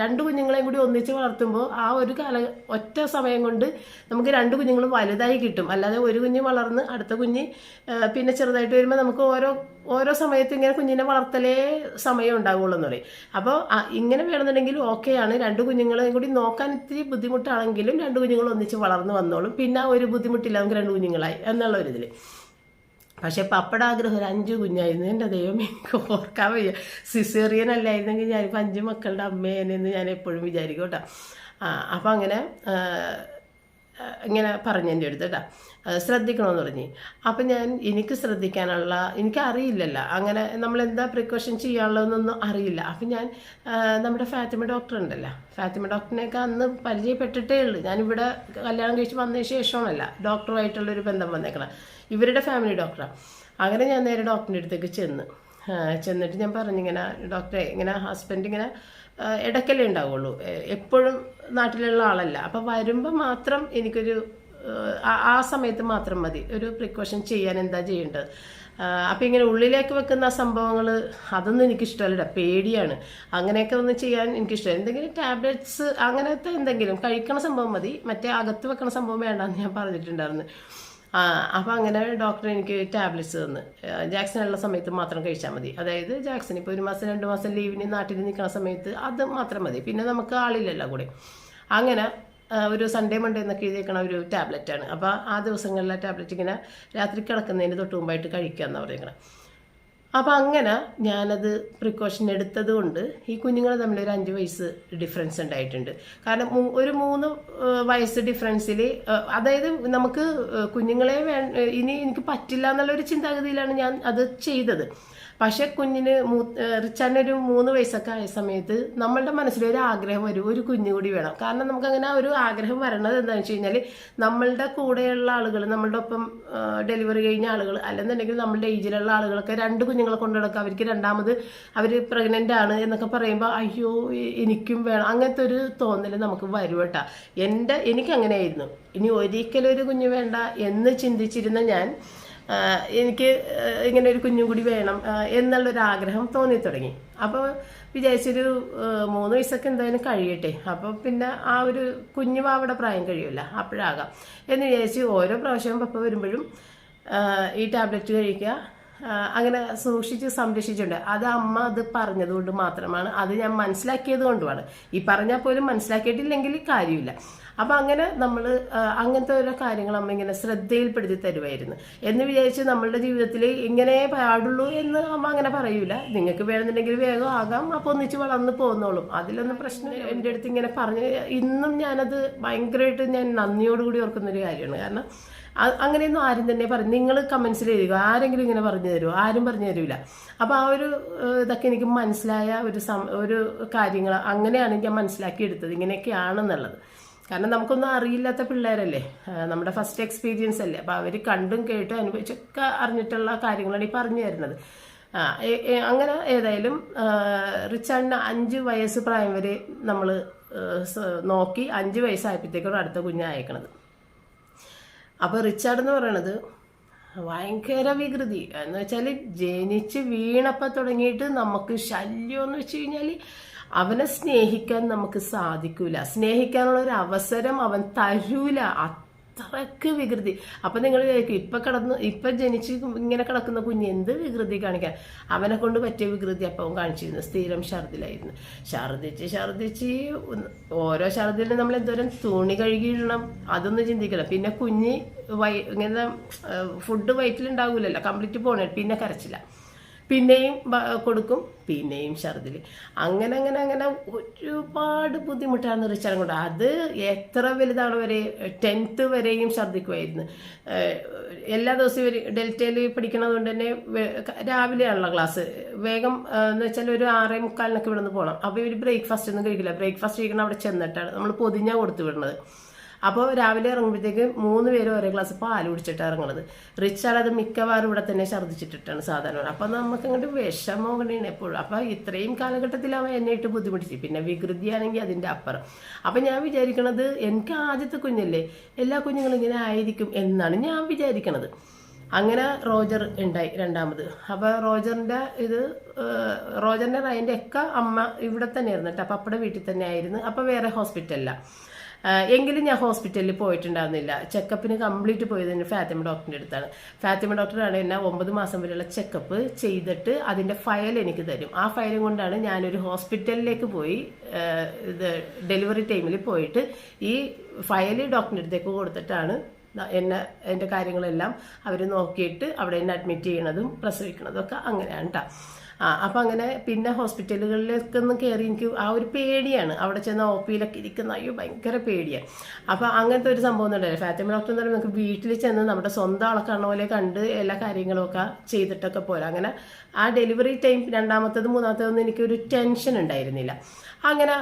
രണ്ട് കുഞ്ഞുങ്ങളെയും കൂടി ഒന്നിച്ച് വളർത്തുമ്പോൾ ആ ഒരു കാല ഒറ്റ സമയം കൊണ്ട് നമുക്ക് രണ്ട് കുഞ്ഞുങ്ങളും വലുതായി കിട്ടും. അല്ലാതെ ഒരു കുഞ്ഞ് വളർന്ന് അടുത്ത കുഞ്ഞ് പിന്നെ ചെറുതായിട്ട് വരുമ്പോൾ നമുക്ക് ഓരോ ഓരോ സമയത്തും ഇങ്ങനെ കുഞ്ഞിനെ വളർത്തലേ സമയം ഉണ്ടാവുള്ളൂ എന്ന് പറയും. അപ്പോൾ ഇങ്ങനെ വേണമെന്നുണ്ടെങ്കിൽ ഓക്കെയാണ് രണ്ട് കുഞ്ഞുങ്ങളെയും കൂടി നോക്കാൻ ഇത്തിരി ബുദ്ധിമുട്ടാണെങ്കിലും രണ്ട് കുഞ്ഞുങ്ങൾ ഒന്നിച്ച് വളർന്ന് വന്നോളും. പിന്നെ ഒരു ബുദ്ധിമുട്ടില്ല നമുക്ക് രണ്ട് കുഞ്ഞുങ്ങളായി എന്നുള്ള ഒരു ഇതിൽ പക്ഷെ പപ്പടാഗ്രഹം ഒരു അഞ്ച് കുഞ്ഞായിരുന്നു. എന്റെ ദൈവം എനിക്ക് ഓർക്കാൻ വയ്യ. സിസേറിയൻ അല്ലായിരുന്നെങ്കിൽ ഞാനിപ്പോൾ അഞ്ച് മക്കളുടെ അമ്മേനെന്ന് ഞാൻ എപ്പോഴും വിചാരിക്കും കേട്ടോ. അപ്പം അങ്ങനെ ഇങ്ങനെ പറഞ്ഞു എന്റെ അടുത്ത് കേട്ടോ. ശ്രദ്ധിക്കണമെന്ന് പറഞ്ഞു. അപ്പം ഞാൻ എനിക്ക് ശ്രദ്ധിക്കാനുള്ള എനിക്കറിയില്ലല്ലോ അങ്ങനെ നമ്മൾ എന്താ പ്രിക്കോഷൻ ചെയ്യാനുള്ളതെന്നൊന്നും അറിയില്ല. അപ്പം ഞാൻ നമ്മുടെ ഫാത്തിമ ഡോക്ടർ ഉണ്ടല്ലോ. ഫാത്തിമ ഡോക്ടറിനെയൊക്കെ അന്ന് പരിചയപ്പെട്ടിട്ടേ ഉള്ളൂ. ഞാനിവിടെ കല്യാണം കഴിച്ച് വന്നതിന് ശേഷമാണല്ല ഡോക്ടറുമായിട്ടുള്ളൊരു ബന്ധം വന്നേക്കണം. ഇവരുടെ ഫാമിലി ഡോക്ടറാണ് അങ്ങനെ ഞാൻ നേരെ ഡോക്ടറിന്റെ അടുത്തേക്ക് ചെന്ന്. ചെന്നിട്ട് ഞാൻ പറഞ്ഞിങ്ങനെ ഡോക്ടറെ ഇങ്ങനെ ഹസ്ബൻഡ് ഇങ്ങനെ ഇടയ്ക്കലേ ഉണ്ടാവുള്ളൂ. എപ്പോഴും നാട്ടിലുള്ള ആളല്ല. അപ്പം വരുമ്പോൾ മാത്രം എനിക്കൊരു ആ, സമയത്ത് മാത്രം മതി. ഒരു പ്രിക്കോഷൻ ചെയ്യാൻ എന്താ ചെയ്യേണ്ടത്? അപ്പം ഇങ്ങനെ ഉള്ളിലേക്ക് വെക്കുന്ന സംഭവങ്ങൾ അതൊന്നും എനിക്കിഷ്ടമല്ല പേടിയാണ്. അങ്ങനെയൊക്കെ ഒന്ന് ചെയ്യാൻ എനിക്കിഷ്ടം. എന്തെങ്കിലും ടാബ്ലറ്റ്സ് അങ്ങനത്തെ എന്തെങ്കിലും കഴിക്കണ സംഭവം മതി. മറ്റേ അകത്ത് വെക്കണ സംഭവം വേണ്ടെന്ന് ഞാൻ പറഞ്ഞിട്ടുണ്ടായിരുന്നു. അപ്പോൾ അങ്ങനെ ഡോക്ടർ എനിക്ക് ടാബ്ലറ്റ്സ് തന്ന്. ജാക്സനുള്ള സമയത്ത് മാത്രം കഴിച്ചാൽ മതി. അതായത് ജാക്സൺ ഇപ്പോൾ ഒരു മാസം രണ്ട് മാസം ലീവിന് നാട്ടിൽ നിൽക്കുന്ന സമയത്ത് അത് മാത്രം മതി. പിന്നെ നമുക്ക് ആളില്ലല്ലോ കൂടെ. അങ്ങനെ ഒരു സൺഡേ മൺഡേ എന്നൊക്കെ എഴുതിയേക്കണ ഒരു ടാബ്ലറ്റാണ്. അപ്പോൾ ആ ദിവസങ്ങളിലെ ടാബ്ലറ്റ് ഇങ്ങനെ രാത്രി കിടക്കുന്നതിന് തൊട്ട് മുമ്പായിട്ട് കഴിക്കുക എന്നാണ് പറയുന്നത്. അപ്പോൾ അങ്ങനെ ഞാനത് പ്രിക്കോഷൻ എടുത്തത് കൊണ്ട് ഈ കുഞ്ഞുങ്ങൾ തമ്മിൽ ഒരു അഞ്ച് വയസ്സ് ഡിഫറൻസ് ഉണ്ടായിട്ടുണ്ട്. കാരണം ഒരു മൂന്ന് വയസ്സ് ഡിഫറൻസിൽ അതായത് നമുക്ക് കുഞ്ഞുങ്ങളെ വേ ഇനി എനിക്ക് പറ്റില്ല എന്നുള്ളൊരു ചിന്താഗതിയിലാണ് ഞാൻ അത് ചെയ്തത്. പക്ഷെ കുഞ്ഞിന് റിച്ചാന്റെ ഒരു മൂന്ന് വയസ്സൊക്കെ ആയ സമയത്ത് നമ്മളുടെ മനസ്സിലൊരു ആഗ്രഹം വരും ഒരു കുഞ്ഞു കൂടി വേണം. കാരണം നമുക്ക് അങ്ങനെ ഒരു ആഗ്രഹം വരണത് എന്താണെന്ന് വെച്ച് കഴിഞ്ഞാൽ നമ്മളുടെ കൂടെയുള്ള ആളുകൾ നമ്മളുടെ ഒപ്പം ഡെലിവറി കഴിഞ്ഞ ആളുകൾ അല്ലെന്നുണ്ടെങ്കിൽ നമ്മളുടെ ഏജിലുള്ള ആളുകളൊക്കെ രണ്ട് കുഞ്ഞുങ്ങളെ കൊണ്ടു നടക്കുക അവർക്ക് രണ്ടാമത് അവർ പ്രഗ്നന്റ് ആണ് എന്നൊക്കെ പറയുമ്പോൾ അയ്യോ എനിക്കും വേണം. അങ്ങനത്തെ ഒരു തോന്നൽ നമുക്ക് വരും കേട്ടോ. എന്റെ എനിക്കങ്ങനെയായിരുന്നു. ഇനി ഒരിക്കലും ഒരു കുഞ്ഞു വേണ്ട എന്ന് ചിന്തിച്ചിരുന്ന ഞാൻ എനിക്ക് ഇങ്ങനെ ഒരു കുഞ്ഞും കൂടി വേണം എന്നുള്ളൊരു ആഗ്രഹം തോന്നി തുടങ്ങി. അപ്പോൾ വിചാരിച്ചൊരു മൂന്ന് വയസ്സൊക്കെ എന്തായാലും കഴിയട്ടെ. അപ്പോൾ പിന്നെ ആ ഒരു കുഞ്ഞു വാവയുടെ പ്രായം കഴിയുമല്ല അപ്പോഴാകാം. എന്ന് വിചാരിച്ച് ഓരോ പ്രാവശ്യവും പപ്പ വരുമ്പോഴും ഈ ടാബ്ലറ്റ് കഴിക്കുക അങ്ങനെ സൂക്ഷിച്ച് സംരക്ഷിച്ചിട്ടുണ്ട്. അത് അമ്മ അത് പറഞ്ഞതുകൊണ്ട് മാത്രമാണ് അത് ഞാൻ മനസ്സിലാക്കിയത് കൊണ്ടുമാണ്. ഈ പറഞ്ഞാൽ പോലും മനസ്സിലാക്കിയിട്ടില്ലെങ്കിൽ കാര്യമില്ല. അപ്പം അങ്ങനെ നമ്മൾ അങ്ങനത്തെ ഓരോ കാര്യങ്ങൾ അമ്മ ഇങ്ങനെ ശ്രദ്ധയിൽപ്പെടുത്തി തരുമായിരുന്നു എന്ന് വിചാരിച്ച് നമ്മളുടെ ജീവിതത്തിൽ ഇങ്ങനെ പാടുള്ളൂ എന്ന് അമ്മ അങ്ങനെ പറയൂല. നിങ്ങൾക്ക് വേണമെന്നുണ്ടെങ്കിൽ വേഗം ആകാം അപ്പോൾ ഒന്നിച്ച് വളർന്നു പോകുന്നോളും അതിലൊന്നും പ്രശ്നം എന്റെ അടുത്ത് ഇങ്ങനെ പറഞ്ഞ് ഇന്നും ഞാനത് ഭയങ്കരമായിട്ട് ഞാൻ നന്ദിയോടുകൂടി ഓർക്കുന്നൊരു കാര്യമാണ്. കാരണം അങ്ങനെയൊന്നും ആരും തന്നെ പറഞ്ഞു നിങ്ങൾ കമൻസിൽ എഴുതുക. ആരെങ്കിലും ഇങ്ങനെ പറഞ്ഞു തരുമോ ആരും പറഞ്ഞു തരില്ല അപ്പോൾ ആ ഒരു ഇതൊക്കെ എനിക്ക് മനസ്സിലായ ഒരു സം ഒരു കാര്യങ്ങൾ അങ്ങനെയാണ് ഞാൻ മനസ്സിലാക്കി എടുത്തത് ഇങ്ങനെയൊക്കെയാണെന്നുള്ളത്. കാരണം നമുക്കൊന്നും അറിയില്ലാത്ത പിള്ളേരല്ലേ? നമ്മുടെ ഫസ്റ്റ് എക്സ്പീരിയൻസ് അല്ലേ? അപ്പോൾ അവർ കണ്ടും കേട്ടും അനുഭവിച്ചൊക്കെ അറിഞ്ഞിട്ടുള്ള കാര്യങ്ങളാണ് ഈ പറഞ്ഞു തരുന്നത്. അങ്ങനെ ഏതായാലും റിച്ചാർഡിന് അഞ്ച് വയസ്സ് പ്രായം വരെ നമ്മൾ നോക്കി അഞ്ച് വയസ്സായപ്പോഴത്തേക്കാണ് അടുത്ത കുഞ്ഞ് അയക്കണത്. അപ്പോൾ റിച്ചാർഡ് എന്ന് പറയണത് ഭയങ്കര വികൃതി. എന്ന് വെച്ചാൽ ജനിച്ച് വീണപ്പോൾ തുടങ്ങിയിട്ട് നമുക്ക് ശല്യം എന്ന് വെച്ച് കഴിഞ്ഞാൽ അവനെ സ്നേഹിക്കാൻ നമുക്ക് സാധിക്കൂല. സ്നേഹിക്കാനുള്ള ഒരു അവസരം അവൻ തരൂല. അത്രയ്ക്ക് വികൃതി. അപ്പൊ നിങ്ങൾ വിചാരിക്കും ഇപ്പൊ കിടന്ന് ഇപ്പൊ ജനിച്ച് ഇങ്ങനെ കിടക്കുന്ന കുഞ്ഞ് എന്ത് വികൃതി കാണിക്കാൻ? അവനെ കൊണ്ട് പറ്റിയ വികൃതി അപ്പം കാണിച്ചിരുന്നു. സ്ഥിരം ഛർദിലായിരുന്നു. ഛർദിച്ച് ഛർദിച്ച് ഓരോ ഛർദിലും നമ്മൾ എന്തോരം തുണി കഴുകിയിടണം അതൊന്നും ചിന്തിക്കണം പിന്നെ കുഞ്ഞ് വൈ ഇങ്ങനെ ഫുഡ് വയറ്റിലുണ്ടാവൂലല്ലോ കംപ്ലീറ്റ് പോണേ പിന്നെ കരച്ചില്ല. പിന്നെയും കൊടുക്കും. പിന്നെയും ഛർദിൽ. അങ്ങനെ അങ്ങനെ അങ്ങനെ ഒരുപാട് ബുദ്ധിമുട്ടാണ് റിച്ചാർഡ് കൊണ്ട് അത് എത്ര വലുതാണ് വരെ ടെൻത്ത് വരെയും ഛർദിക്കുമായിരുന്നു. എല്ലാ ദിവസവും ഇവർ ഡെൽറ്റയിൽ പഠിക്കണത് കൊണ്ട് തന്നെ രാവിലെയാണല്ലോ ക്ലാസ്. വേഗം എന്ന് വെച്ചാൽ ഒരു ആറേ മുക്കാലിനൊക്കെ ഇവിടെ നിന്ന് പോകണം. അപ്പോൾ ഇവർ ബ്രേക്ക്ഫാസ്റ്റ് ഒന്നും കഴിക്കില്ല. ബ്രേക്ക്ഫാസ്റ്റ് കഴിക്കണം അവിടെ ചെന്നിട്ടാണ് നമ്മൾ പൊതിഞ്ഞാൽ കൊടുത്തു വിടുന്നത്. അപ്പോൾ രാവിലെ ഇറങ്ങുമ്പോഴത്തേക്ക് മൂന്ന് പേരും ഒരേ ഗ്ലാസ് പാൽ കുടിച്ചിട്ടാണ് ഇറങ്ങുന്നത് റിച്ചാർഡ് അത് മിക്കവാറും ഇവിടെ തന്നെ ഛർദ്ദിച്ചിട്ടിട്ടാണ് സാധാരണ അപ്പം നമുക്ക് അങ്ങോട്ട് വിഷമം കൊണ്ടാണ് എപ്പോഴും. അപ്പം ഇത്രയും കാലഘട്ടത്തിൽ അവൻ എന്നെ ഇട്ട് ബുദ്ധിമുട്ടിച്ചു. പിന്നെ വികൃതിയാണെങ്കിൽ അതിന്റെ അപ്പുറം. അപ്പം ഞാൻ വിചാരിക്കണത് എനിക്ക് ആദ്യത്തെ കുഞ്ഞല്ലേ എല്ലാ കുഞ്ഞുങ്ങളും ഇങ്ങനെ ആയിരിക്കും എന്നാണ് ഞാൻ വിചാരിക്കണത്. അങ്ങനെ റോജർ ഉണ്ടായി രണ്ടാമത്. അപ്പോൾ റോജറിന്റെ ഇത് റോജറിന്റെ റൈന്റെ ഒക്കെ അമ്മ ഇവിടെ തന്നെ ആയിരുന്നു കേട്ടോ അപ്പടെ വീട്ടിൽ തന്നെ ആയിരുന്നു അപ്പോൾ വേറെ ഹോസ്പിറ്റലിലാണ് എങ്കിലും ഞാൻ ഹോസ്പിറ്റലിൽ പോയിട്ടുണ്ടായിരുന്നില്ല. ചെക്കപ്പിന് കംപ്ലീറ്റ് പോയത് തന്നെ ഫാത്തിമ ഡോക്ടറിന്റെ അടുത്താണ്. ഫാത്തിമ ഡോക്ടറാണ് എന്നെ ഒമ്പത് മാസം വരെയുള്ള ചെക്കപ്പ് ചെയ്തിട്ട് അതിന്റെ ഫയൽ എനിക്ക് തരും. ആ ഫയലും കൊണ്ടാണ് ഞാനൊരു ഹോസ്പിറ്റലിലേക്ക് പോയി ഇത് ഡെലിവറി ടൈമിൽ പോയിട്ട് ഈ ഫയൽ ഡോക്ടറിന്റെ അടുത്തേക്ക് കൊടുത്തിട്ടാണ് എന്നെ എന്റെ കാര്യങ്ങളെല്ലാം അവർ നോക്കിയിട്ട് അവിടെ എന്നെ അഡ്മിറ്റ് ചെയ്യണതും പ്രസവിക്കണതും ഒക്കെ അങ്ങനെയാണ് കേട്ടോ ആ അപ്പം അങ്ങനെ പിന്നെ ഹോസ്പിറ്റലുകളിലേക്കൊന്നും കയറി എനിക്ക് ആ ഒരു പേടിയാണ്. അവിടെ ചെന്ന ഒ പിയിലൊക്കെ ഇരിക്കുന്ന അയ്യോ ഭയങ്കര പേടിയാണ് അപ്പം അങ്ങനത്തെ ഒരു സംഭവം ഉണ്ടല്ലോ ഫാത്തിമ ഡോക്ടർ എന്ന് പറയുമ്പോൾ നമുക്ക് വീട്ടിൽ ചെന്ന് നമ്മുടെ സ്വന്തം ആളെ കാണുന്ന പോലെ കണ്ട് എല്ലാ കാര്യങ്ങളും ഒക്കെ ചെയ്തിട്ടൊക്കെ പോരാ. അങ്ങനെ ആ ഡെലിവറി ടൈം രണ്ടാമത്തത് മൂന്നാമത്തതൊന്നും എനിക്കൊരു ടെൻഷൻ ഉണ്ടായിരുന്നില്ല. അങ്ങനെ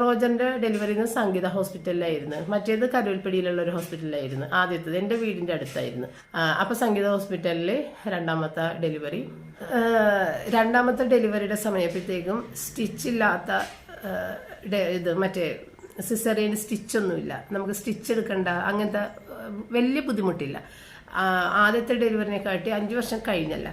റോജന്റെ ഡെലിവറി നിന്ന് സംഗീത ഹോസ്പിറ്റലിലായിരുന്നു. മറ്റേത് കരുവൽപ്പടിയിലുള്ള ഒരു ഹോസ്പിറ്റലിലായിരുന്നു. ആദ്യത്തത് എന്റെ വീടിന്റെ അടുത്തായിരുന്നു. അപ്പോൾ സംഗീത ഹോസ്പിറ്റലിൽ രണ്ടാമത്തെ ഡെലിവറി. രണ്ടാമത്തെ ഡെലിവറിയുടെ സമയപ്പോഴത്തേക്കും സ്റ്റിച്ചില്ലാത്ത ഇത് മറ്റേ സിസറിയൻ സ്റ്റിച്ചൊന്നുമില്ല. നമുക്ക് സ്റ്റിച്ച് എടുക്കണ്ട അങ്ങനത്തെ വലിയ ബുദ്ധിമുട്ടില്ല. ആദ്യത്തെ ഡെലിവറിനെക്കാട്ടി അഞ്ച് വർഷം കഴിഞ്ഞല്ല.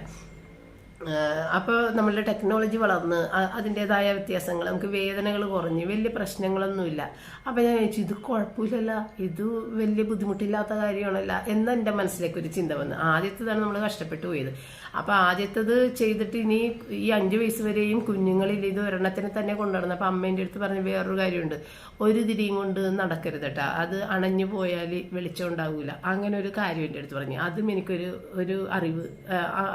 അപ്പോൾ നമ്മളുടെ ടെക്നോളജി വളർന്ന് അതിന്റെതായ വ്യത്യാസങ്ങൾ. നമുക്ക് വേദനകൾ കുറഞ്ഞ് വലിയ പ്രശ്നങ്ങളൊന്നുമില്ല. അപ്പോൾ ഞാൻ ചോദിച്ചു ഇത് കുഴപ്പമില്ലല്ല. ഇത് വലിയ ബുദ്ധിമുട്ടില്ലാത്ത കാര്യമാണല്ല. എന്ന് എന്റെ മനസ്സിലേക്ക് ഒരു ചിന്ത വന്നു. ആദ്യത്തേതാണ് നമ്മൾ കഷ്ടപ്പെട്ടു പോയത്. അപ്പോൾ ആദ്യത്തത് ചെയ്തിട്ട് ഇനി ഈ അഞ്ച് വയസ്സ് വരെയും കുഞ്ഞുങ്ങളിൽ ഇത് ഒരെണ്ണത്തിനെ തന്നെ കൊണ്ടുവരണം അപ്പോൾ അമ്മേന്റെ അടുത്ത് പറഞ്ഞ വേറൊരു കാര്യമുണ്ട്. ഒരു തിരിയും കൊണ്ട് നടക്കരുത് കേട്ടോ അത് അണഞ്ഞു പോയാൽ വെളിച്ചം ഉണ്ടാവില്ല അങ്ങനെ ഒരു കാര്യം എന്റെ അടുത്ത് പറഞ്ഞു. അതും എനിക്കൊരു ഒരു അറിവ്.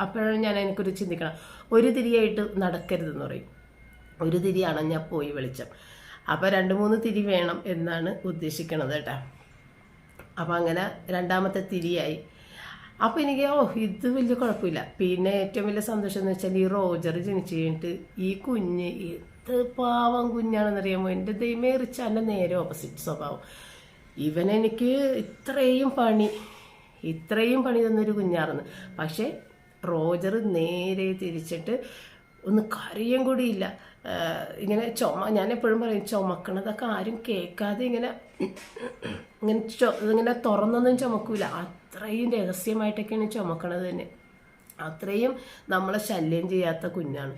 അപ്പോഴാണ് ഞാൻ എനിക്കൊരു ചിന്തിക്കണം. ഒരു തിരിയായിട്ട് നടക്കരുതെന്ന് പറയും. ഒരു തിരി അണഞ്ഞാൽ പോയി വെളിച്ചം. അപ്പോൾ രണ്ട് മൂന്ന് തിരി വേണം എന്നാണ് ഉദ്ദേശിക്കണത് കേട്ടോ അപ്പം അങ്ങനെ രണ്ടാമത്തെ തിരിയായി. അപ്പോൾ എനിക്ക് ഓ ഇത് വലിയ കുഴപ്പമില്ല. പിന്നെ ഏറ്റവും വലിയ സന്തോഷം എന്ന് വെച്ചാൽ ഈ റോജർ ജനിച്ചു കഴിഞ്ഞിട്ട് ഈ കുഞ്ഞ് ഇത് പാവം കുഞ്ഞാണെന്നറിയാമോ? എന്റെ ദൈവമേ റിച്ചാന്റെ നേരെ ഓപ്പോസിറ്റ് സ്വഭാവം. ഇവനെനിക്ക് ഇത്രയും പണി ഇത്രയും പണി തന്നൊരു കുഞ്ഞാർന്ന് പക്ഷേ റോജർ നേരെ തിരിച്ചിട്ട് ഒന്ന് കരയും കൂടിയില്ല ഇങ്ങനെ ചുമ ഞാൻ എപ്പോഴും പറയും ചുമക്കണതൊക്കെ ആരും കേൾക്കാതെ ഇങ്ങനെ ഇങ്ങനെ ഇങ്ങനെ തുറന്നൊന്നും ചുമക്കൂല. അത്രയും രഹസ്യമായിട്ടൊക്കെയാണ് ചുമക്കണത് തന്നെ. അത്രയും നമ്മളെ ശല്യം ചെയ്യാത്ത കുഞ്ഞാണ്.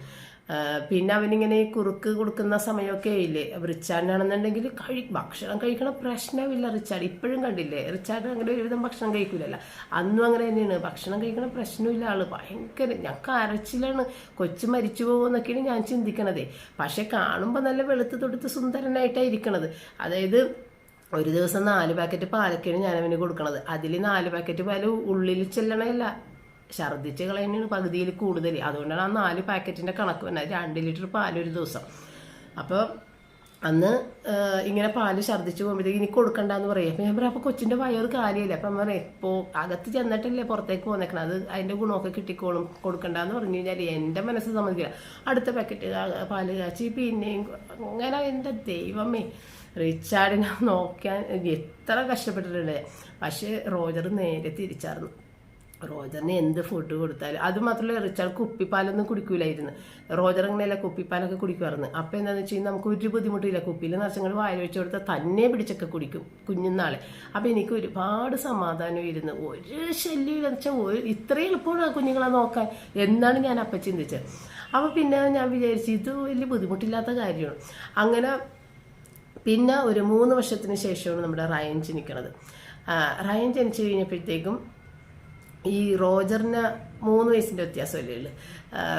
പിന്നെ അവനിങ്ങനെ ഈ കുറുക്ക് കൊടുക്കുന്ന സമയമൊക്കെ ഇല്ലേ റിച്ചാർഡാണെന്നുണ്ടെങ്കിൽ കഴി ഭക്ഷണം കഴിക്കണ പ്രശ്നമില്ല റിച്ചാർഡ്. ഇപ്പോഴും കണ്ടില്ലേ? റിച്ചാർഡ് അങ്ങനെ ഒരുവിധം ഭക്ഷണം കഴിക്കൂലല്ല. അന്നും അങ്ങനെ തന്നെയാണ്. ഭക്ഷണം കഴിക്കണ പ്രശ്നമില്ല ആൾ. ഭയങ്കര ഞങ്ങൾക്ക് അരച്ചിലാണ് കൊച്ചു മരിച്ചു പോകുമെന്നൊക്കെയാണ് ഞാൻ ചിന്തിക്കണതേ. പക്ഷെ കാണുമ്പോൾ നല്ല വെളുത്ത് തൊടുത്ത് സുന്ദരനായിട്ടാണ് ഇരിക്കണത്. അതായത് ഒരു ദിവസം നാല് പാക്കറ്റ് പാലക്കാണ് ഞാൻ അവന് കൊടുക്കണത്. അതിൽ നാല് പാക്കറ്റ് പാൽ ഉള്ളിൽ ചെല്ലണമല്ല ഛർദ്ദിച്ച് കളയുന്നതാണ് പകുതിയിൽ കൂടുതൽ അതുകൊണ്ടാണ് ആ നാല് പാക്കറ്റിന്റെ കണക്ക് വന്നത് രണ്ട് ലിറ്റർ പാൽ ഒരു ദിവസം. അപ്പോൾ അന്ന് ഇങ്ങനെ പാൽ ഛർദ്ദിച്ച് പോകുമ്പോഴത്തേക്ക് ഇനി കൊടുക്കണ്ടെന്ന് പറയും. അപ്പം ഞാൻ പറയാം അപ്പോൾ കൊച്ചിന്റെ വയറ് കാലിയല്ലേ അപ്പം പറയാം ഇപ്പോൾ അകത്ത് ചെന്നിട്ടല്ലേ പുറത്തേക്ക് പോന്നേക്കണം. അത് അതിന്റെ ഗുണമൊക്കെ കിട്ടിക്കോളും. കൊടുക്കണ്ടെന്ന് പറഞ്ഞു കഴിഞ്ഞാൽ എന്റെ മനസ്സ് സമ്മതിക്കില്ല. അടുത്ത പാക്കറ്റ് പാൽ കാച്ചി പിന്നെയും അങ്ങനെ. എന്റെ ദൈവമേ. റിച്ചാർഡിനെ നോക്കാൻ എത്ര കഷ്ടപ്പെട്ടിട്ടുണ്ട്. പക്ഷേ റോജർ നേരെ തിരിച്ചായിരുന്നു റോജറിന് എന്ത് ഫുഡ് കൊടുത്താലും അത് മാത്രമല്ല റിച്ചാർഡ് കുപ്പിപ്പാലൊന്നും കുടിക്കൂലായിരുന്നു. റോജർ അങ്ങനെയല്ല കുപ്പിപ്പാലൊക്കെ കുടിക്കുമായിരുന്നു? അപ്പം എന്താണെന്ന് വെച്ച് കഴിഞ്ഞാൽ നമുക്ക് ഒരു ബുദ്ധിമുട്ടില്ല. കുപ്പിയിൽ നിറച്ചങ്ങൾ വായിൽ വെച്ച് കൊടുത്താൽ തന്നെ പിടിച്ചൊക്കെ കുടിക്കും കുഞ്ഞുനാളെ അപ്പം എനിക്ക് ഒരുപാട് സമാധാനം ഇരുന്നു ഒരു ശല്യമില്ല എന്ന് വെച്ചാൽ ഒരു ഇത്രയും എളുപ്പമാണ് ആ കുഞ്ഞുങ്ങളെ നോക്കാൻ. എന്നാണ് ഞാൻ അപ്പം ചിന്തിച്ചത്. അപ്പോൾ പിന്നെ ഞാൻ വിചാരിച്ചു ഇത് വലിയ ബുദ്ധിമുട്ടില്ലാത്ത കാര്യമാണ്. അങ്ങനെ പിന്നെ ഒരു മൂന്ന് വർഷത്തിന് ശേഷമാണ് നമ്മുടെ റയൻ ജനിക്കണത്. റയൻ ജനിച്ചു കഴിഞ്ഞപ്പോഴത്തേക്കും ഈ റോജറിന് മൂന്ന് വയസ്സിന്റെ വ്യത്യാസമല്ലേ ഉള്ളു.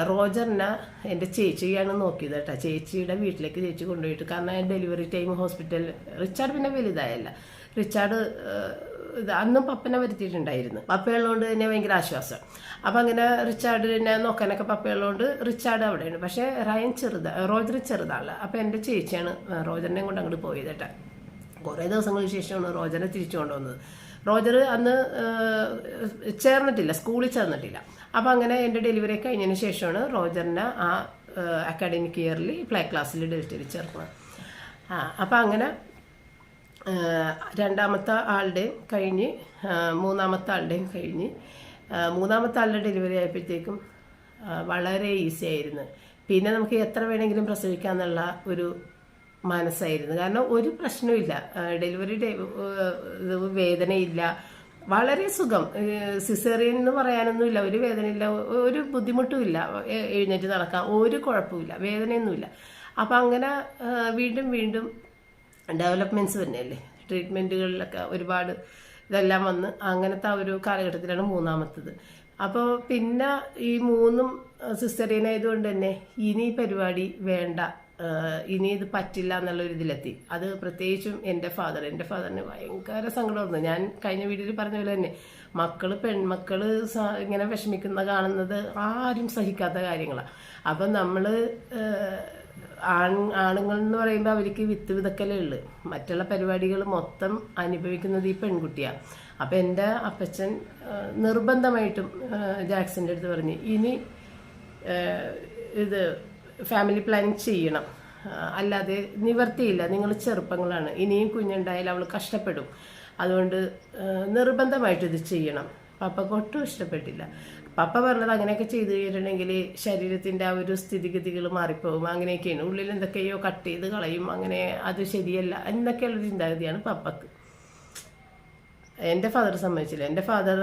റോജറിനെ എന്റെ ചേച്ചിയാണ് നോക്കിയത് കേട്ടോ. ചേച്ചിയുടെ വീട്ടിലേക്ക് ചേച്ചി കൊണ്ടുപോയിട്ട് കാരണം ഡെലിവറി ടൈം ഹോസ്പിറ്റൽ റിച്ചാർഡ് പിന്നെ വലുതായല്ല. റിച്ചാർഡ് അന്നും പപ്പനെ വരുത്തിയിട്ടുണ്ടായിരുന്നു. പപ്പയുള്ളതുകൊണ്ട് തന്നെ ഭയങ്കര ആശ്വാസം. അപ്പം അങ്ങനെ റിച്ചാർഡിനെ നോക്കാനൊക്കെ പപ്പയുള്ളതുകൊണ്ട് റിച്ചാർഡ് അവിടെയുണ്ട്. പക്ഷേ റയൻ ചെറുതാ റോജർ ചെറുതാണ് അപ്പം എന്റെ ചേച്ചിയാണ് റോജറിനെ കൊണ്ട് അങ്ങോട്ട് പോയത് കുറേ ദിവസങ്ങൾക്ക് ശേഷമാണ് റോജറെ തിരിച്ചു കൊണ്ടുവന്നത്. റോജർ അന്ന് ചേർന്നിട്ടില്ല സ്കൂളിൽ ചേർന്നിട്ടില്ല. അപ്പം അങ്ങനെ എന്റെ ഡെലിവറി കഴിഞ്ഞതിന് ശേഷമാണ് റോജറിനെ ആ അക്കാഡമിക് ഇയറിൽ പ്ലേ ക്ലാസ്സിൽ ഡെലിവറി ചേർക്കുന്നത്. ആ അപ്പം അങ്ങനെ രണ്ടാമത്തെ ആളുടെയും കഴിഞ്ഞ് മൂന്നാമത്തെ ആളുടെയും കഴിഞ്ഞ് മൂന്നാമത്തെ ആളുടെ ഡെലിവറി ആയപ്പോഴത്തേക്കും വളരെ ഈസി ആയിരുന്നു. പിന്നെ നമുക്ക് എത്ര വേണമെങ്കിലും പ്രസവിക്കാന്നുള്ള ഒരു മനസ്സായിരുന്നു. കാരണം ഒരു പ്രശ്നമില്ല ഡെലിവറി വേദനയില്ല. വളരെ സുഖം. സിസേറിയൻ എന്ന് പറയാനൊന്നുമില്ല. ഒരു വേദനയില്ല. ഒരു ബുദ്ധിമുട്ടുമില്ല. എഴുന്നേറ്റ് നടക്കാം ഒരു കുഴപ്പമില്ല വേദനയൊന്നുമില്ല. അപ്പം അങ്ങനെ വീണ്ടും വീണ്ടും ഡെവലപ്മെന്റ്സ് തന്നെയല്ലേ? ട്രീറ്റ്മെന്റുകളിലൊക്കെ ഒരുപാട് ഇതെല്ലാം വന്ന് അങ്ങനത്തെ ഒരു കാലഘട്ടത്തിലാണ് മൂന്നാമത്തത്. അപ്പോൾ പിന്നെ ഈ മൂന്നും സിസ്റ്ററിയൻ ആയതുകൊണ്ട് തന്നെ ഇനി പരിപാടി വേണ്ട ഇനി ഇത് പറ്റില്ല എന്നുള്ളൊരു ഇതിലെത്തി. അത് പ്രത്യേകിച്ചും എന്റെ ഫാദർ എന്റെ ഫാദറിന് ഭയങ്കര സങ്കടമായിരുന്നു. ഞാൻ കഴിഞ്ഞ വീഡിയോയിൽ പറഞ്ഞ പോലെ തന്നെ മക്കൾ പെൺമക്കൾ ഇങ്ങനെ വിഷമിക്കുന്ന കാണുന്നത് ആരും സഹിക്കാത്ത കാര്യങ്ങളാണ് അപ്പം നമ്മൾ ആൺ ആണുങ്ങൾ എന്ന് പറയുമ്പോൾ അവർക്ക് വിത്ത് വിതക്കലേ ഉള്ളു. മറ്റുള്ള പരിപാടികൾ മൊത്തം അനുഭവിക്കുന്നത് ഈ പെൺകുട്ടിയാണ് അപ്പം എന്റെ അപ്പച്ചൻ നിർബന്ധമായിട്ടും ജാക്സിന്റെ അടുത്ത് പറഞ്ഞു ഇനി ഇത് ഫാമിലി പ്ലാനിങ് ചെയ്യണം. അല്ലാതെ നിവർത്തിയില്ല. നിങ്ങൾ ചെറുപ്പങ്ങളാണ്. ഇനിയും കുഞ്ഞുണ്ടായാൽ അവൾ കഷ്ടപ്പെടും. അതുകൊണ്ട് നിർബന്ധമായിട്ട് ഇത് ചെയ്യണം. പപ്പക്ക് ഒട്ടും ഇഷ്ടപ്പെട്ടില്ല. പപ്പ പറഞ്ഞത് അങ്ങനെയൊക്കെ ചെയ്തു കഴിഞ്ഞിട്ടുണ്ടെങ്കിൽ ശരീരത്തിന്റെ ആ ഒരു സ്ഥിതിഗതികൾ മാറിപ്പോകും അങ്ങനെയൊക്കെയാണ്. ഉള്ളിൽ എന്തൊക്കെയോ കട്ട് ചെയ്ത് കളയും. അങ്ങനെ അത് ശരിയല്ല. എന്നൊക്കെയുള്ള ചിന്താഗതിയാണ് പപ്പക്ക്. എന്റെ ഫാദർ സംബന്ധിച്ചില്ല എന്റെ ഫാദർ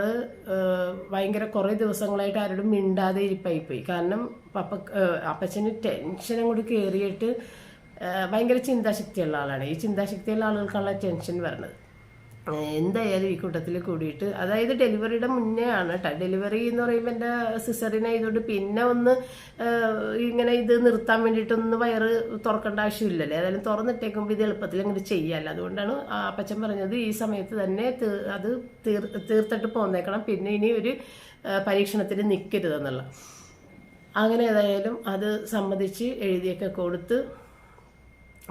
ഭയങ്കര കുറേ ദിവസങ്ങളായിട്ട് ആരോടും മിണ്ടാതെ ഇരിപ്പായി പോയി കാരണം പപ്പ അപ്പച്ചന് ടെൻഷൻ അങ്ങോട്ട് കയറിയിട്ട് ഭയങ്കര ചിന്താശക്തിയുള്ള ആളാണ്. ഈ ചിന്താശക്തിയുള്ള ആളുകൾക്കുള്ള ടെൻഷൻ ഏഹ്, എന്തായാലും ഈ കൂട്ടത്തിൽ കൂടിയിട്ട് അതായത് ഡെലിവറിയുടെ മുന്നേ ആണ് കേട്ടോ ഡെലിവറി എന്ന് പറയുമ്പോൾ എന്റെ സിസറിനെ ആയതുകൊണ്ട് പിന്നെ ഒന്ന് ഇങ്ങനെ ഇത് നിർത്താൻ വേണ്ടിയിട്ടൊന്ന് വയറ് തുറക്കേണ്ട ആവശ്യമില്ലല്ലോ. ഏതായാലും തുറന്നിട്ടേക്കുമ്പോൾ ഇത് എളുപ്പത്തിൽ അങ്ങോട്ട് ചെയ്യാമല്ലോ അതുകൊണ്ടാണ് അപ്പച്ചൻ പറഞ്ഞത് ഈ സമയത്ത് തന്നെ അത് തീർ തീർത്തിട്ട് പോന്നേക്കണം. പിന്നെ ഇനി ഒരു പരീക്ഷണത്തിൽ നിൽക്കരുതെന്നുള്ള അങ്ങനെ ഏതായാലും അത് സമ്മതിച്ച് എഴുതിയൊക്കെ കൊടുത്ത്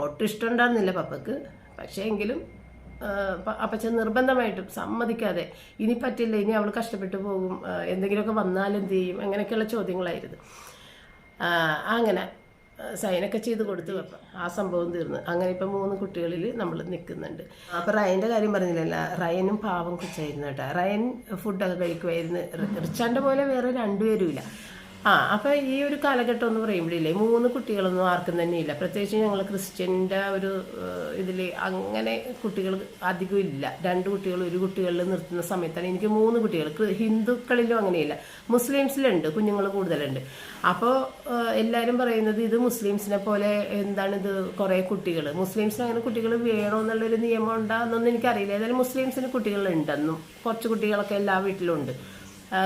ഒട്ടും പപ്പക്ക്. പക്ഷേ എങ്കിലും അപ്പച്ചൻ നിർബന്ധമായിട്ടും സമ്മതിക്കാതെ ഇനി പറ്റില്ല ഇനി അവൾ കഷ്ടപ്പെട്ടു പോകും എന്തെങ്കിലുമൊക്കെ വന്നാൽ എന്ത് ചെയ്യും? അങ്ങനെയൊക്കെയുള്ള ചോദ്യങ്ങളായിരുന്നു. അങ്ങനെ സൈനൊക്കെ ചെയ്ത് കൊടുത്തു. അപ്പം ആ സംഭവം തീർന്നു. അങ്ങനെ ഇപ്പം മൂന്ന് കുട്ടികളിൽ നമ്മൾ നിൽക്കുന്നുണ്ട് അപ്പം റയന്റെ കാര്യം പറഞ്ഞില്ലല്ല? റയനും പാവം കൊച്ചായിരുന്നു കേട്ടോ. റയൻ ഫുഡൊക്കെ കഴിക്കുമായിരുന്നു റിച്ചാന്റെ പോലെ വേറെ രണ്ടുപേരും ഇല്ല ആ അപ്പോൾ ഈ ഒരു കാലഘട്ടം എന്ന് പറയുമ്പോഴില്ലേ മൂന്ന് കുട്ടികളൊന്നും ആർക്കും തന്നെ ഇല്ല. പ്രത്യേകിച്ച് ഞങ്ങൾ ക്രിസ്ത്യന്റെ ഒരു ഇതിൽ അങ്ങനെ കുട്ടികൾ അധികം ഇല്ല. രണ്ട് കുട്ടികൾ ഒരു കുട്ടികളിൽ നിർത്തുന്ന സമയത്താണ് എനിക്ക് മൂന്ന് കുട്ടികൾ. ഹിന്ദുക്കളിലും അങ്ങനെയില്ല. മുസ്ലിംസിലുണ്ട് കുഞ്ഞുങ്ങൾ കൂടുതലുണ്ട്. അപ്പോൾ എല്ലാവരും പറയുന്നത് ഇത് മുസ്ലിംസിനെ പോലെ എന്താണ് ഇത് കുറേ കുട്ടികൾ. മുസ്ലിംസിന് അങ്ങനെ കുട്ടികൾ വേണോ എന്നുള്ളൊരു നിയമം ഉണ്ടാകുന്നൊന്നും എനിക്കറിയില്ല. ഏതായാലും മുസ്ലിംസിന് കുട്ടികളുണ്ടെന്നും കുറച്ച് കുട്ടികളൊക്കെ എല്ലാ വീട്ടിലും ഉണ്ട്.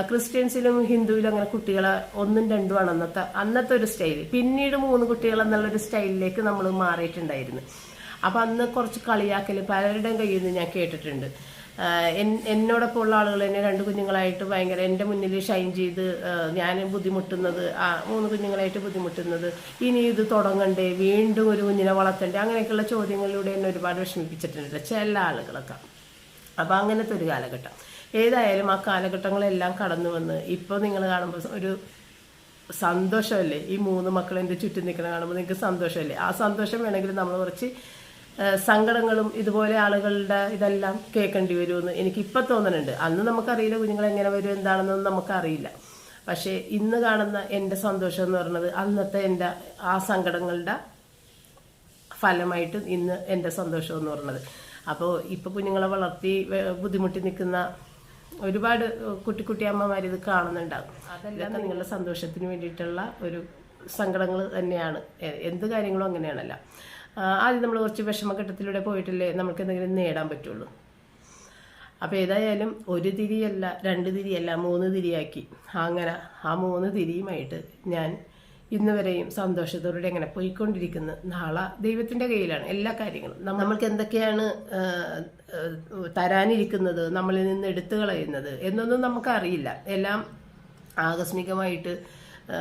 ക്രിസ്ത്യൻസിലും ഹിന്ദുവിലും അങ്ങനെ കുട്ടികളെ ഒന്നും രണ്ടുമാണ് അന്നത്തെ അന്നത്തെ ഒരു സ്റ്റൈൽ പിന്നീട് മൂന്ന് കുട്ടികൾ എന്നുള്ളൊരു സ്റ്റൈലിലേക്ക് നമ്മൾ മാറിയിട്ടുണ്ടായിരുന്നു. അപ്പം അന്ന് കുറച്ച് കളിയാക്കൽ പലരുടെയും കയ്യിൽ നിന്ന് ഞാൻ കേട്ടിട്ടുണ്ട്. എന്നോടൊപ്പം ഉള്ള ആളുകൾ തന്നെ രണ്ട് കുഞ്ഞുങ്ങളായിട്ട് ഭയങ്കര എന്റെ മുന്നിൽ ഷൈൻ ചെയ്ത് ഞാൻ ബുദ്ധിമുട്ടുന്നത് ആ മൂന്ന് കുഞ്ഞുങ്ങളായിട്ട് ബുദ്ധിമുട്ടുന്നത് ഇനി ഇത് തുടങ്ങണ്ടേ വീണ്ടും ഒരു കുഞ്ഞിനെ വളർത്തണ്ടേ അങ്ങനെയൊക്കെയുള്ള ചോദ്യങ്ങളിലൂടെ എന്നെ ഒരുപാട് വിഷമിപ്പിച്ചിട്ടുണ്ട് ചില ആളുകളൊക്കെ. അപ്പം അങ്ങനത്തെ ഒരു കാലഘട്ടം. ഏതായാലും ആ കാലഘട്ടങ്ങളെല്ലാം കടന്നു വന്ന് ഇപ്പോൾ നിങ്ങൾ കാണുമ്പോൾ ഒരു സന്തോഷമല്ലേ ഈ മൂന്ന് മക്കൾ എന്റെ ചുറ്റും നിൽക്കുന്ന കാണുമ്പോൾ നിങ്ങൾക്ക് സന്തോഷമല്ലേ ആ സന്തോഷം വേണമെങ്കിൽ നമ്മൾ കുറച്ച് സങ്കടങ്ങളും ഇതുപോലെ ആളുകളുടെ ഇതെല്ലാം കേൾക്കേണ്ടി വരുമെന്ന് എനിക്ക് ഇപ്പം തോന്നുന്നുണ്ട് അന്ന് നമുക്കറിയില്ല കുഞ്ഞുങ്ങൾ എങ്ങനെ വരും എന്താണെന്നൊന്നും നമുക്കറിയില്ല. പക്ഷേ ഇന്ന് കാണുന്ന എന്റെ സന്തോഷം എന്ന് പറയുന്നത് അന്നത്തെ എന്റെ ആ സങ്കടങ്ങളുടെ ഫലമായിട്ട് ഇന്ന് എന്റെ സന്തോഷം എന്ന് പറയുന്നത് അപ്പോൾ ഇപ്പോൾ കുഞ്ഞുങ്ങളെ വളർത്തി ബുദ്ധിമുട്ടി നിൽക്കുന്ന ഒരുപാട് കുട്ടി കുട്ടി അമ്മമാർ ഇത് കാണുന്നുണ്ടാകും. അതെല്ലാം നിങ്ങളുടെ സന്തോഷത്തിന് വേണ്ടിയിട്ടുള്ള ഒരു സങ്കടങ്ങൾ തന്നെയാണ്. എന്ത് കാര്യങ്ങളും അങ്ങനെയാണല്ലോ. ആദ്യം നമ്മൾ കുറച്ച് വിഷമഘട്ടത്തിലൂടെ പോയിട്ടല്ലേ നമുക്ക് എന്തെങ്കിലും നേടാൻ പറ്റുള്ളൂ. അപ്പോൾ ഏതായാലും ഒരു തിരിയല്ല രണ്ട് തിരിയല്ല മൂന്ന് തിരിയാക്കി. അങ്ങനെ ആ മൂന്ന് തിരിയുമായിട്ട് ഞാൻ ഇന്ന് വരെയും സന്തോഷത്തോടെ അങ്ങനെ പോയിക്കൊണ്ടിരിക്കുന്നു നാളെ ദൈവത്തിന്റെ കയ്യിലാണ് എല്ലാ കാര്യങ്ങളും. നമ്മൾക്ക് എന്തൊക്കെയാണ് തരാനിരിക്കുന്നത് നമ്മളിൽ നിന്ന് എടുത്തു കളയുന്നത് എന്നൊന്നും നമുക്കറിയില്ല എല്ലാം ആകസ്മികമായിട്ട്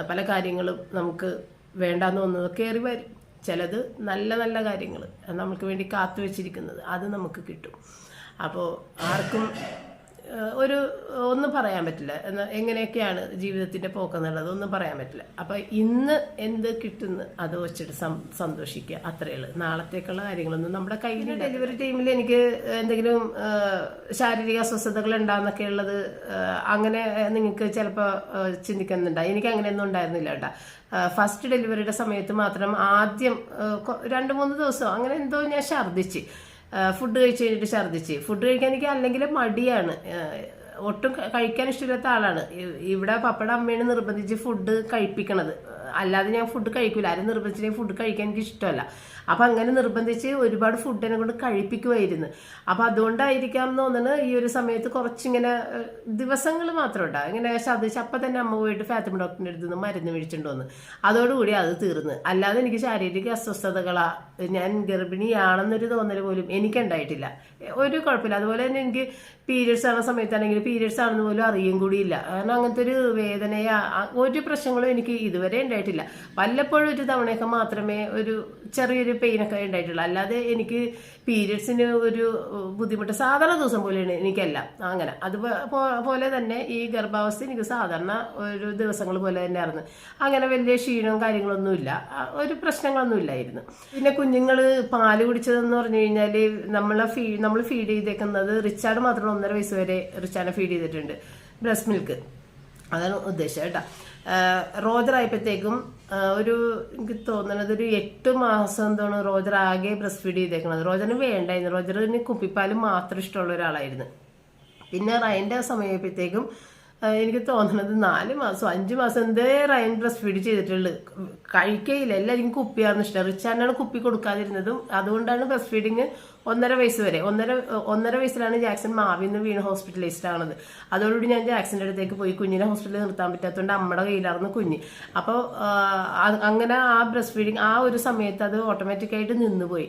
പല കാര്യങ്ങളും നമുക്ക് വേണ്ടാന്ന് വന്നത് കയറി വരും. ചിലത് നല്ല നല്ല കാര്യങ്ങൾ നമുക്ക് വേണ്ടി കാത്തു വെച്ചിരിക്കുന്നത് അത് നമുക്ക് കിട്ടും. അപ്പോൾ ആർക്കും ഒരു ഒന്നും പറയാൻ പറ്റില്ല. എന്നാ എങ്ങനെയൊക്കെയാണ് ജീവിതത്തിന്റെ പോക്കെന്നുള്ളത് ഒന്നും പറയാൻ പറ്റില്ല. അപ്പോൾ ഇന്ന് എന്ത് കിട്ടുന്നു അത് വെച്ചിട്ട് സന്തോഷിക്കുക. അത്രയേ ഉള്ളൂ. നാളത്തേക്കുള്ള കാര്യങ്ങളൊന്നും നമ്മുടെ കയ്യിൽ ഡെലിവറി ടീമിൽ എനിക്ക് എന്തെങ്കിലും ശാരീരിക അസ്വസ്ഥതകൾ ഉണ്ടാകുന്നൊക്കെ ഉള്ളത് അങ്ങനെ നിങ്ങൾക്ക് ചിലപ്പോൾ ചിന്തിക്കുന്നുണ്ടായി എനിക്ക് അങ്ങനെയൊന്നും ഉണ്ടായിരുന്നില്ല കേട്ടോ. ഫസ്റ്റ് ഡെലിവറിയുടെ സമയത്ത് മാത്രം ആദ്യം രണ്ട് മൂന്ന് ദിവസം അങ്ങനെ എന്തോ ഞാൻ ഛർദ്ദിച്ച്. ഫുഡ് കഴിച്ച് കഴിഞ്ഞിട്ട് ഛർദ്ദിച്ച്. ഫുഡ് കഴിക്കാൻ എനിക്ക് അല്ലെങ്കിൽ മടിയാണ്. ഒട്ടും കഴിക്കാൻ ഇഷ്ടമില്ലാത്ത ആളാണ്. ഇവിടെ പപ്പയുടെ അമ്മയാണ് നിർബന്ധിച്ച് ഫുഡ് കഴിപ്പിക്കണത്. അല്ലാതെ ഞാൻ ഫുഡ് കഴിക്കൂല. ആരും നിർബന്ധിച്ചിട്ട് ഫുഡ് കഴിക്കാൻ എനിക്ക് ഇഷ്ടമല്ല അപ്പം അങ്ങനെ നിർബന്ധിച്ച് ഒരുപാട് ഫുഡ് എന്നെ കൊണ്ട് കഴിപ്പിക്കുമായിരുന്നു അപ്പം അതുകൊണ്ടായിരിക്കാം എന്ന് തോന്നുന്നത് ഈ ഒരു സമയത്ത് കുറച്ചിങ്ങനെ ദിവസങ്ങൾ മാത്രം ഉണ്ടാകും ഇങ്ങനെ ഛർദ്ദിച്ച് അപ്പം തന്നെ അമ്മ പോയിട്ട് ഫാത്തിമ ഡോക്ടറിന്റെ അടുത്ത് നിന്ന് മരുന്ന് മേടിച്ചിട്ട് വന്നു. അതോടുകൂടി അത് തീർന്ന്. അല്ലാതെ എനിക്ക് ശാരീരിക അസ്വസ്ഥതകളാ ഞാൻ ഗർഭിണിയാണെന്നൊരു തോന്നൽ പോലും എനിക്കുണ്ടായിട്ടില്ല. ഒരു കുഴപ്പമില്ല. അതുപോലെ തന്നെ എനിക്ക് പീരിയഡ്സ് ആവുന്ന സമയത്താണെങ്കിൽ പീരിയഡ്സ് ആണെന്ന് പോലും അറിയും കൂടിയില്ല. കാരണം അങ്ങനത്തെ ഒരു വേദനയാ ഒരു പ്രശ്നങ്ങളും എനിക്ക് ഇതുവരെ ഉണ്ടായിട്ടില്ല. വല്ലപ്പോഴും ഒരു തവണയൊക്കെ മാത്രമേ ഒരു ചെറിയൊരു പെയിനൊക്കെ ഉണ്ടായിട്ടുള്ളൂ. അല്ലാതെ എനിക്ക് പീരിയഡ്സിന് ഒരു ബുദ്ധിമുട്ട് സാധാരണ ദിവസം പോലെയാണ് എനിക്കല്ല. അങ്ങനെ. അതുപോലെ തന്നെ ഈ ഗർഭാവസ്ഥ എനിക്ക് സാധാരണ ഒരു ദിവസങ്ങൾ പോലെ തന്നെ ആയിരുന്നു അങ്ങനെ വലിയ ക്ഷീണവും കാര്യങ്ങളൊന്നുമില്ല. ഒരു പ്രശ്നങ്ങളൊന്നും ഇല്ലായിരുന്നു. പിന്നെ കുഞ്ഞുങ്ങൾ പാൽ കുടിച്ചതെന്ന് പറഞ്ഞു കഴിഞ്ഞാൽ നമ്മളെ ഫീ നമ്മൾ ഫീഡ് ചെയ്തേക്കുന്നത് റിച്ചാർഡ് മാത്രം ഒന്നര വയസ്സ് വരെ റിച്ചാർഡ് ഫീഡ് ചെയ്തിട്ടുണ്ട്. Breast milk. അതാണ് ഉദ്ദേശം കേട്ടോ. റോജർ ആയപ്പോഴത്തേക്കും ഒരു എനിക്ക് തോന്നുന്നത് ഒരു എട്ട് മാസം എന്താണ് റോജർ ആകെ ബ്രസ്റ്റ് ഫീഡ് ചെയ്തേക്കണത്. റോജറിന് വേണ്ടായിരുന്നു. റോജറിന് കുപ്പിപ്പാൽ മാത്രം ഇഷ്ടമുള്ള ഒരാളായിരുന്നു. പിന്നെ റയന്റെ സമയപ്പോഴത്തേക്കും എനിക്ക് തോന്നുന്നത് നാല് മാസം അഞ്ച് മാസം എന്തേ റയൻ ബ്രസ്റ്റ് ഫീഡ് ചെയ്തിട്ടുള്ളു. കഴിക്കയില്ല. എല്ലാവർക്കും കുപ്പിയാണെന്ന് ഇഷ്ടം. റിച്ചാനാണ് കുപ്പി കൊടുക്കാതിരുന്നതും അതുകൊണ്ടാണ് ബ്രസ്റ്റ് ഫീഡിങ് ഒന്നര വയസ്സ് വരെ. ഒന്നര ഒന്നര വയസ്സിലാണ് ജാക്സൺ മാവിന്ന് വീണ് ഹോസ്പിറ്റലൈസ്ഡ് ആണത് അതോടുകൂടി ഞാൻ ജാക്സന്റെ അടുത്തേക്ക് പോയി കുഞ്ഞിനെ ഹോസ്പിറ്റലിൽ നിർത്താൻ പറ്റാത്തതുകൊണ്ട് അമ്മയുടെ കയ്യിലായിരുന്നു കുഞ്ഞ്. അപ്പോൾ അങ്ങനെ ആ ബ്രസ്റ്റ് ഫീഡിങ് ആ ഒരു സമയത്ത് അത് ഓട്ടോമാറ്റിക്കായിട്ട് നിന്നുപോയി.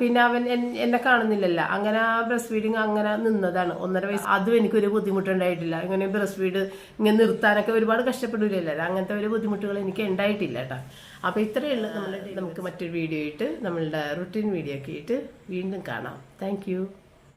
പിന്നെ അവൻ എന്നെ കാണുന്നില്ലല്ലോ. അങ്ങനെ ആ ബ്രസ്റ്റ് ഫീഡിങ് അങ്ങനെ നിന്നതാണ്. ഒന്നര വയസ്സ്. അതും എനിക്കൊരു ബുദ്ധിമുട്ടുണ്ടായിട്ടില്ല. ഇങ്ങനെ ബ്രസ്റ്റ് ഫീഡ് ഇങ്ങനെ നിർത്താനൊക്കെ ഒരുപാട് കഷ്ടപ്പെടില്ലല്ലോ അങ്ങനത്തെ ഒരു ബുദ്ധിമുട്ടുകൾ എനിക്ക് ഉണ്ടായിട്ടില്ല കേട്ടോ. അപ്പോൾ ഇത്രയുള്ള നമ്മൾ നമുക്ക് മറ്റൊരു വീഡിയോ ആയിട്ട് നമ്മളുടെ റുട്ടീൻ വീഡിയോ ഒക്കെ ആയിട്ട് വീണ്ടും വീണ്ടും കാണാം താങ്ക്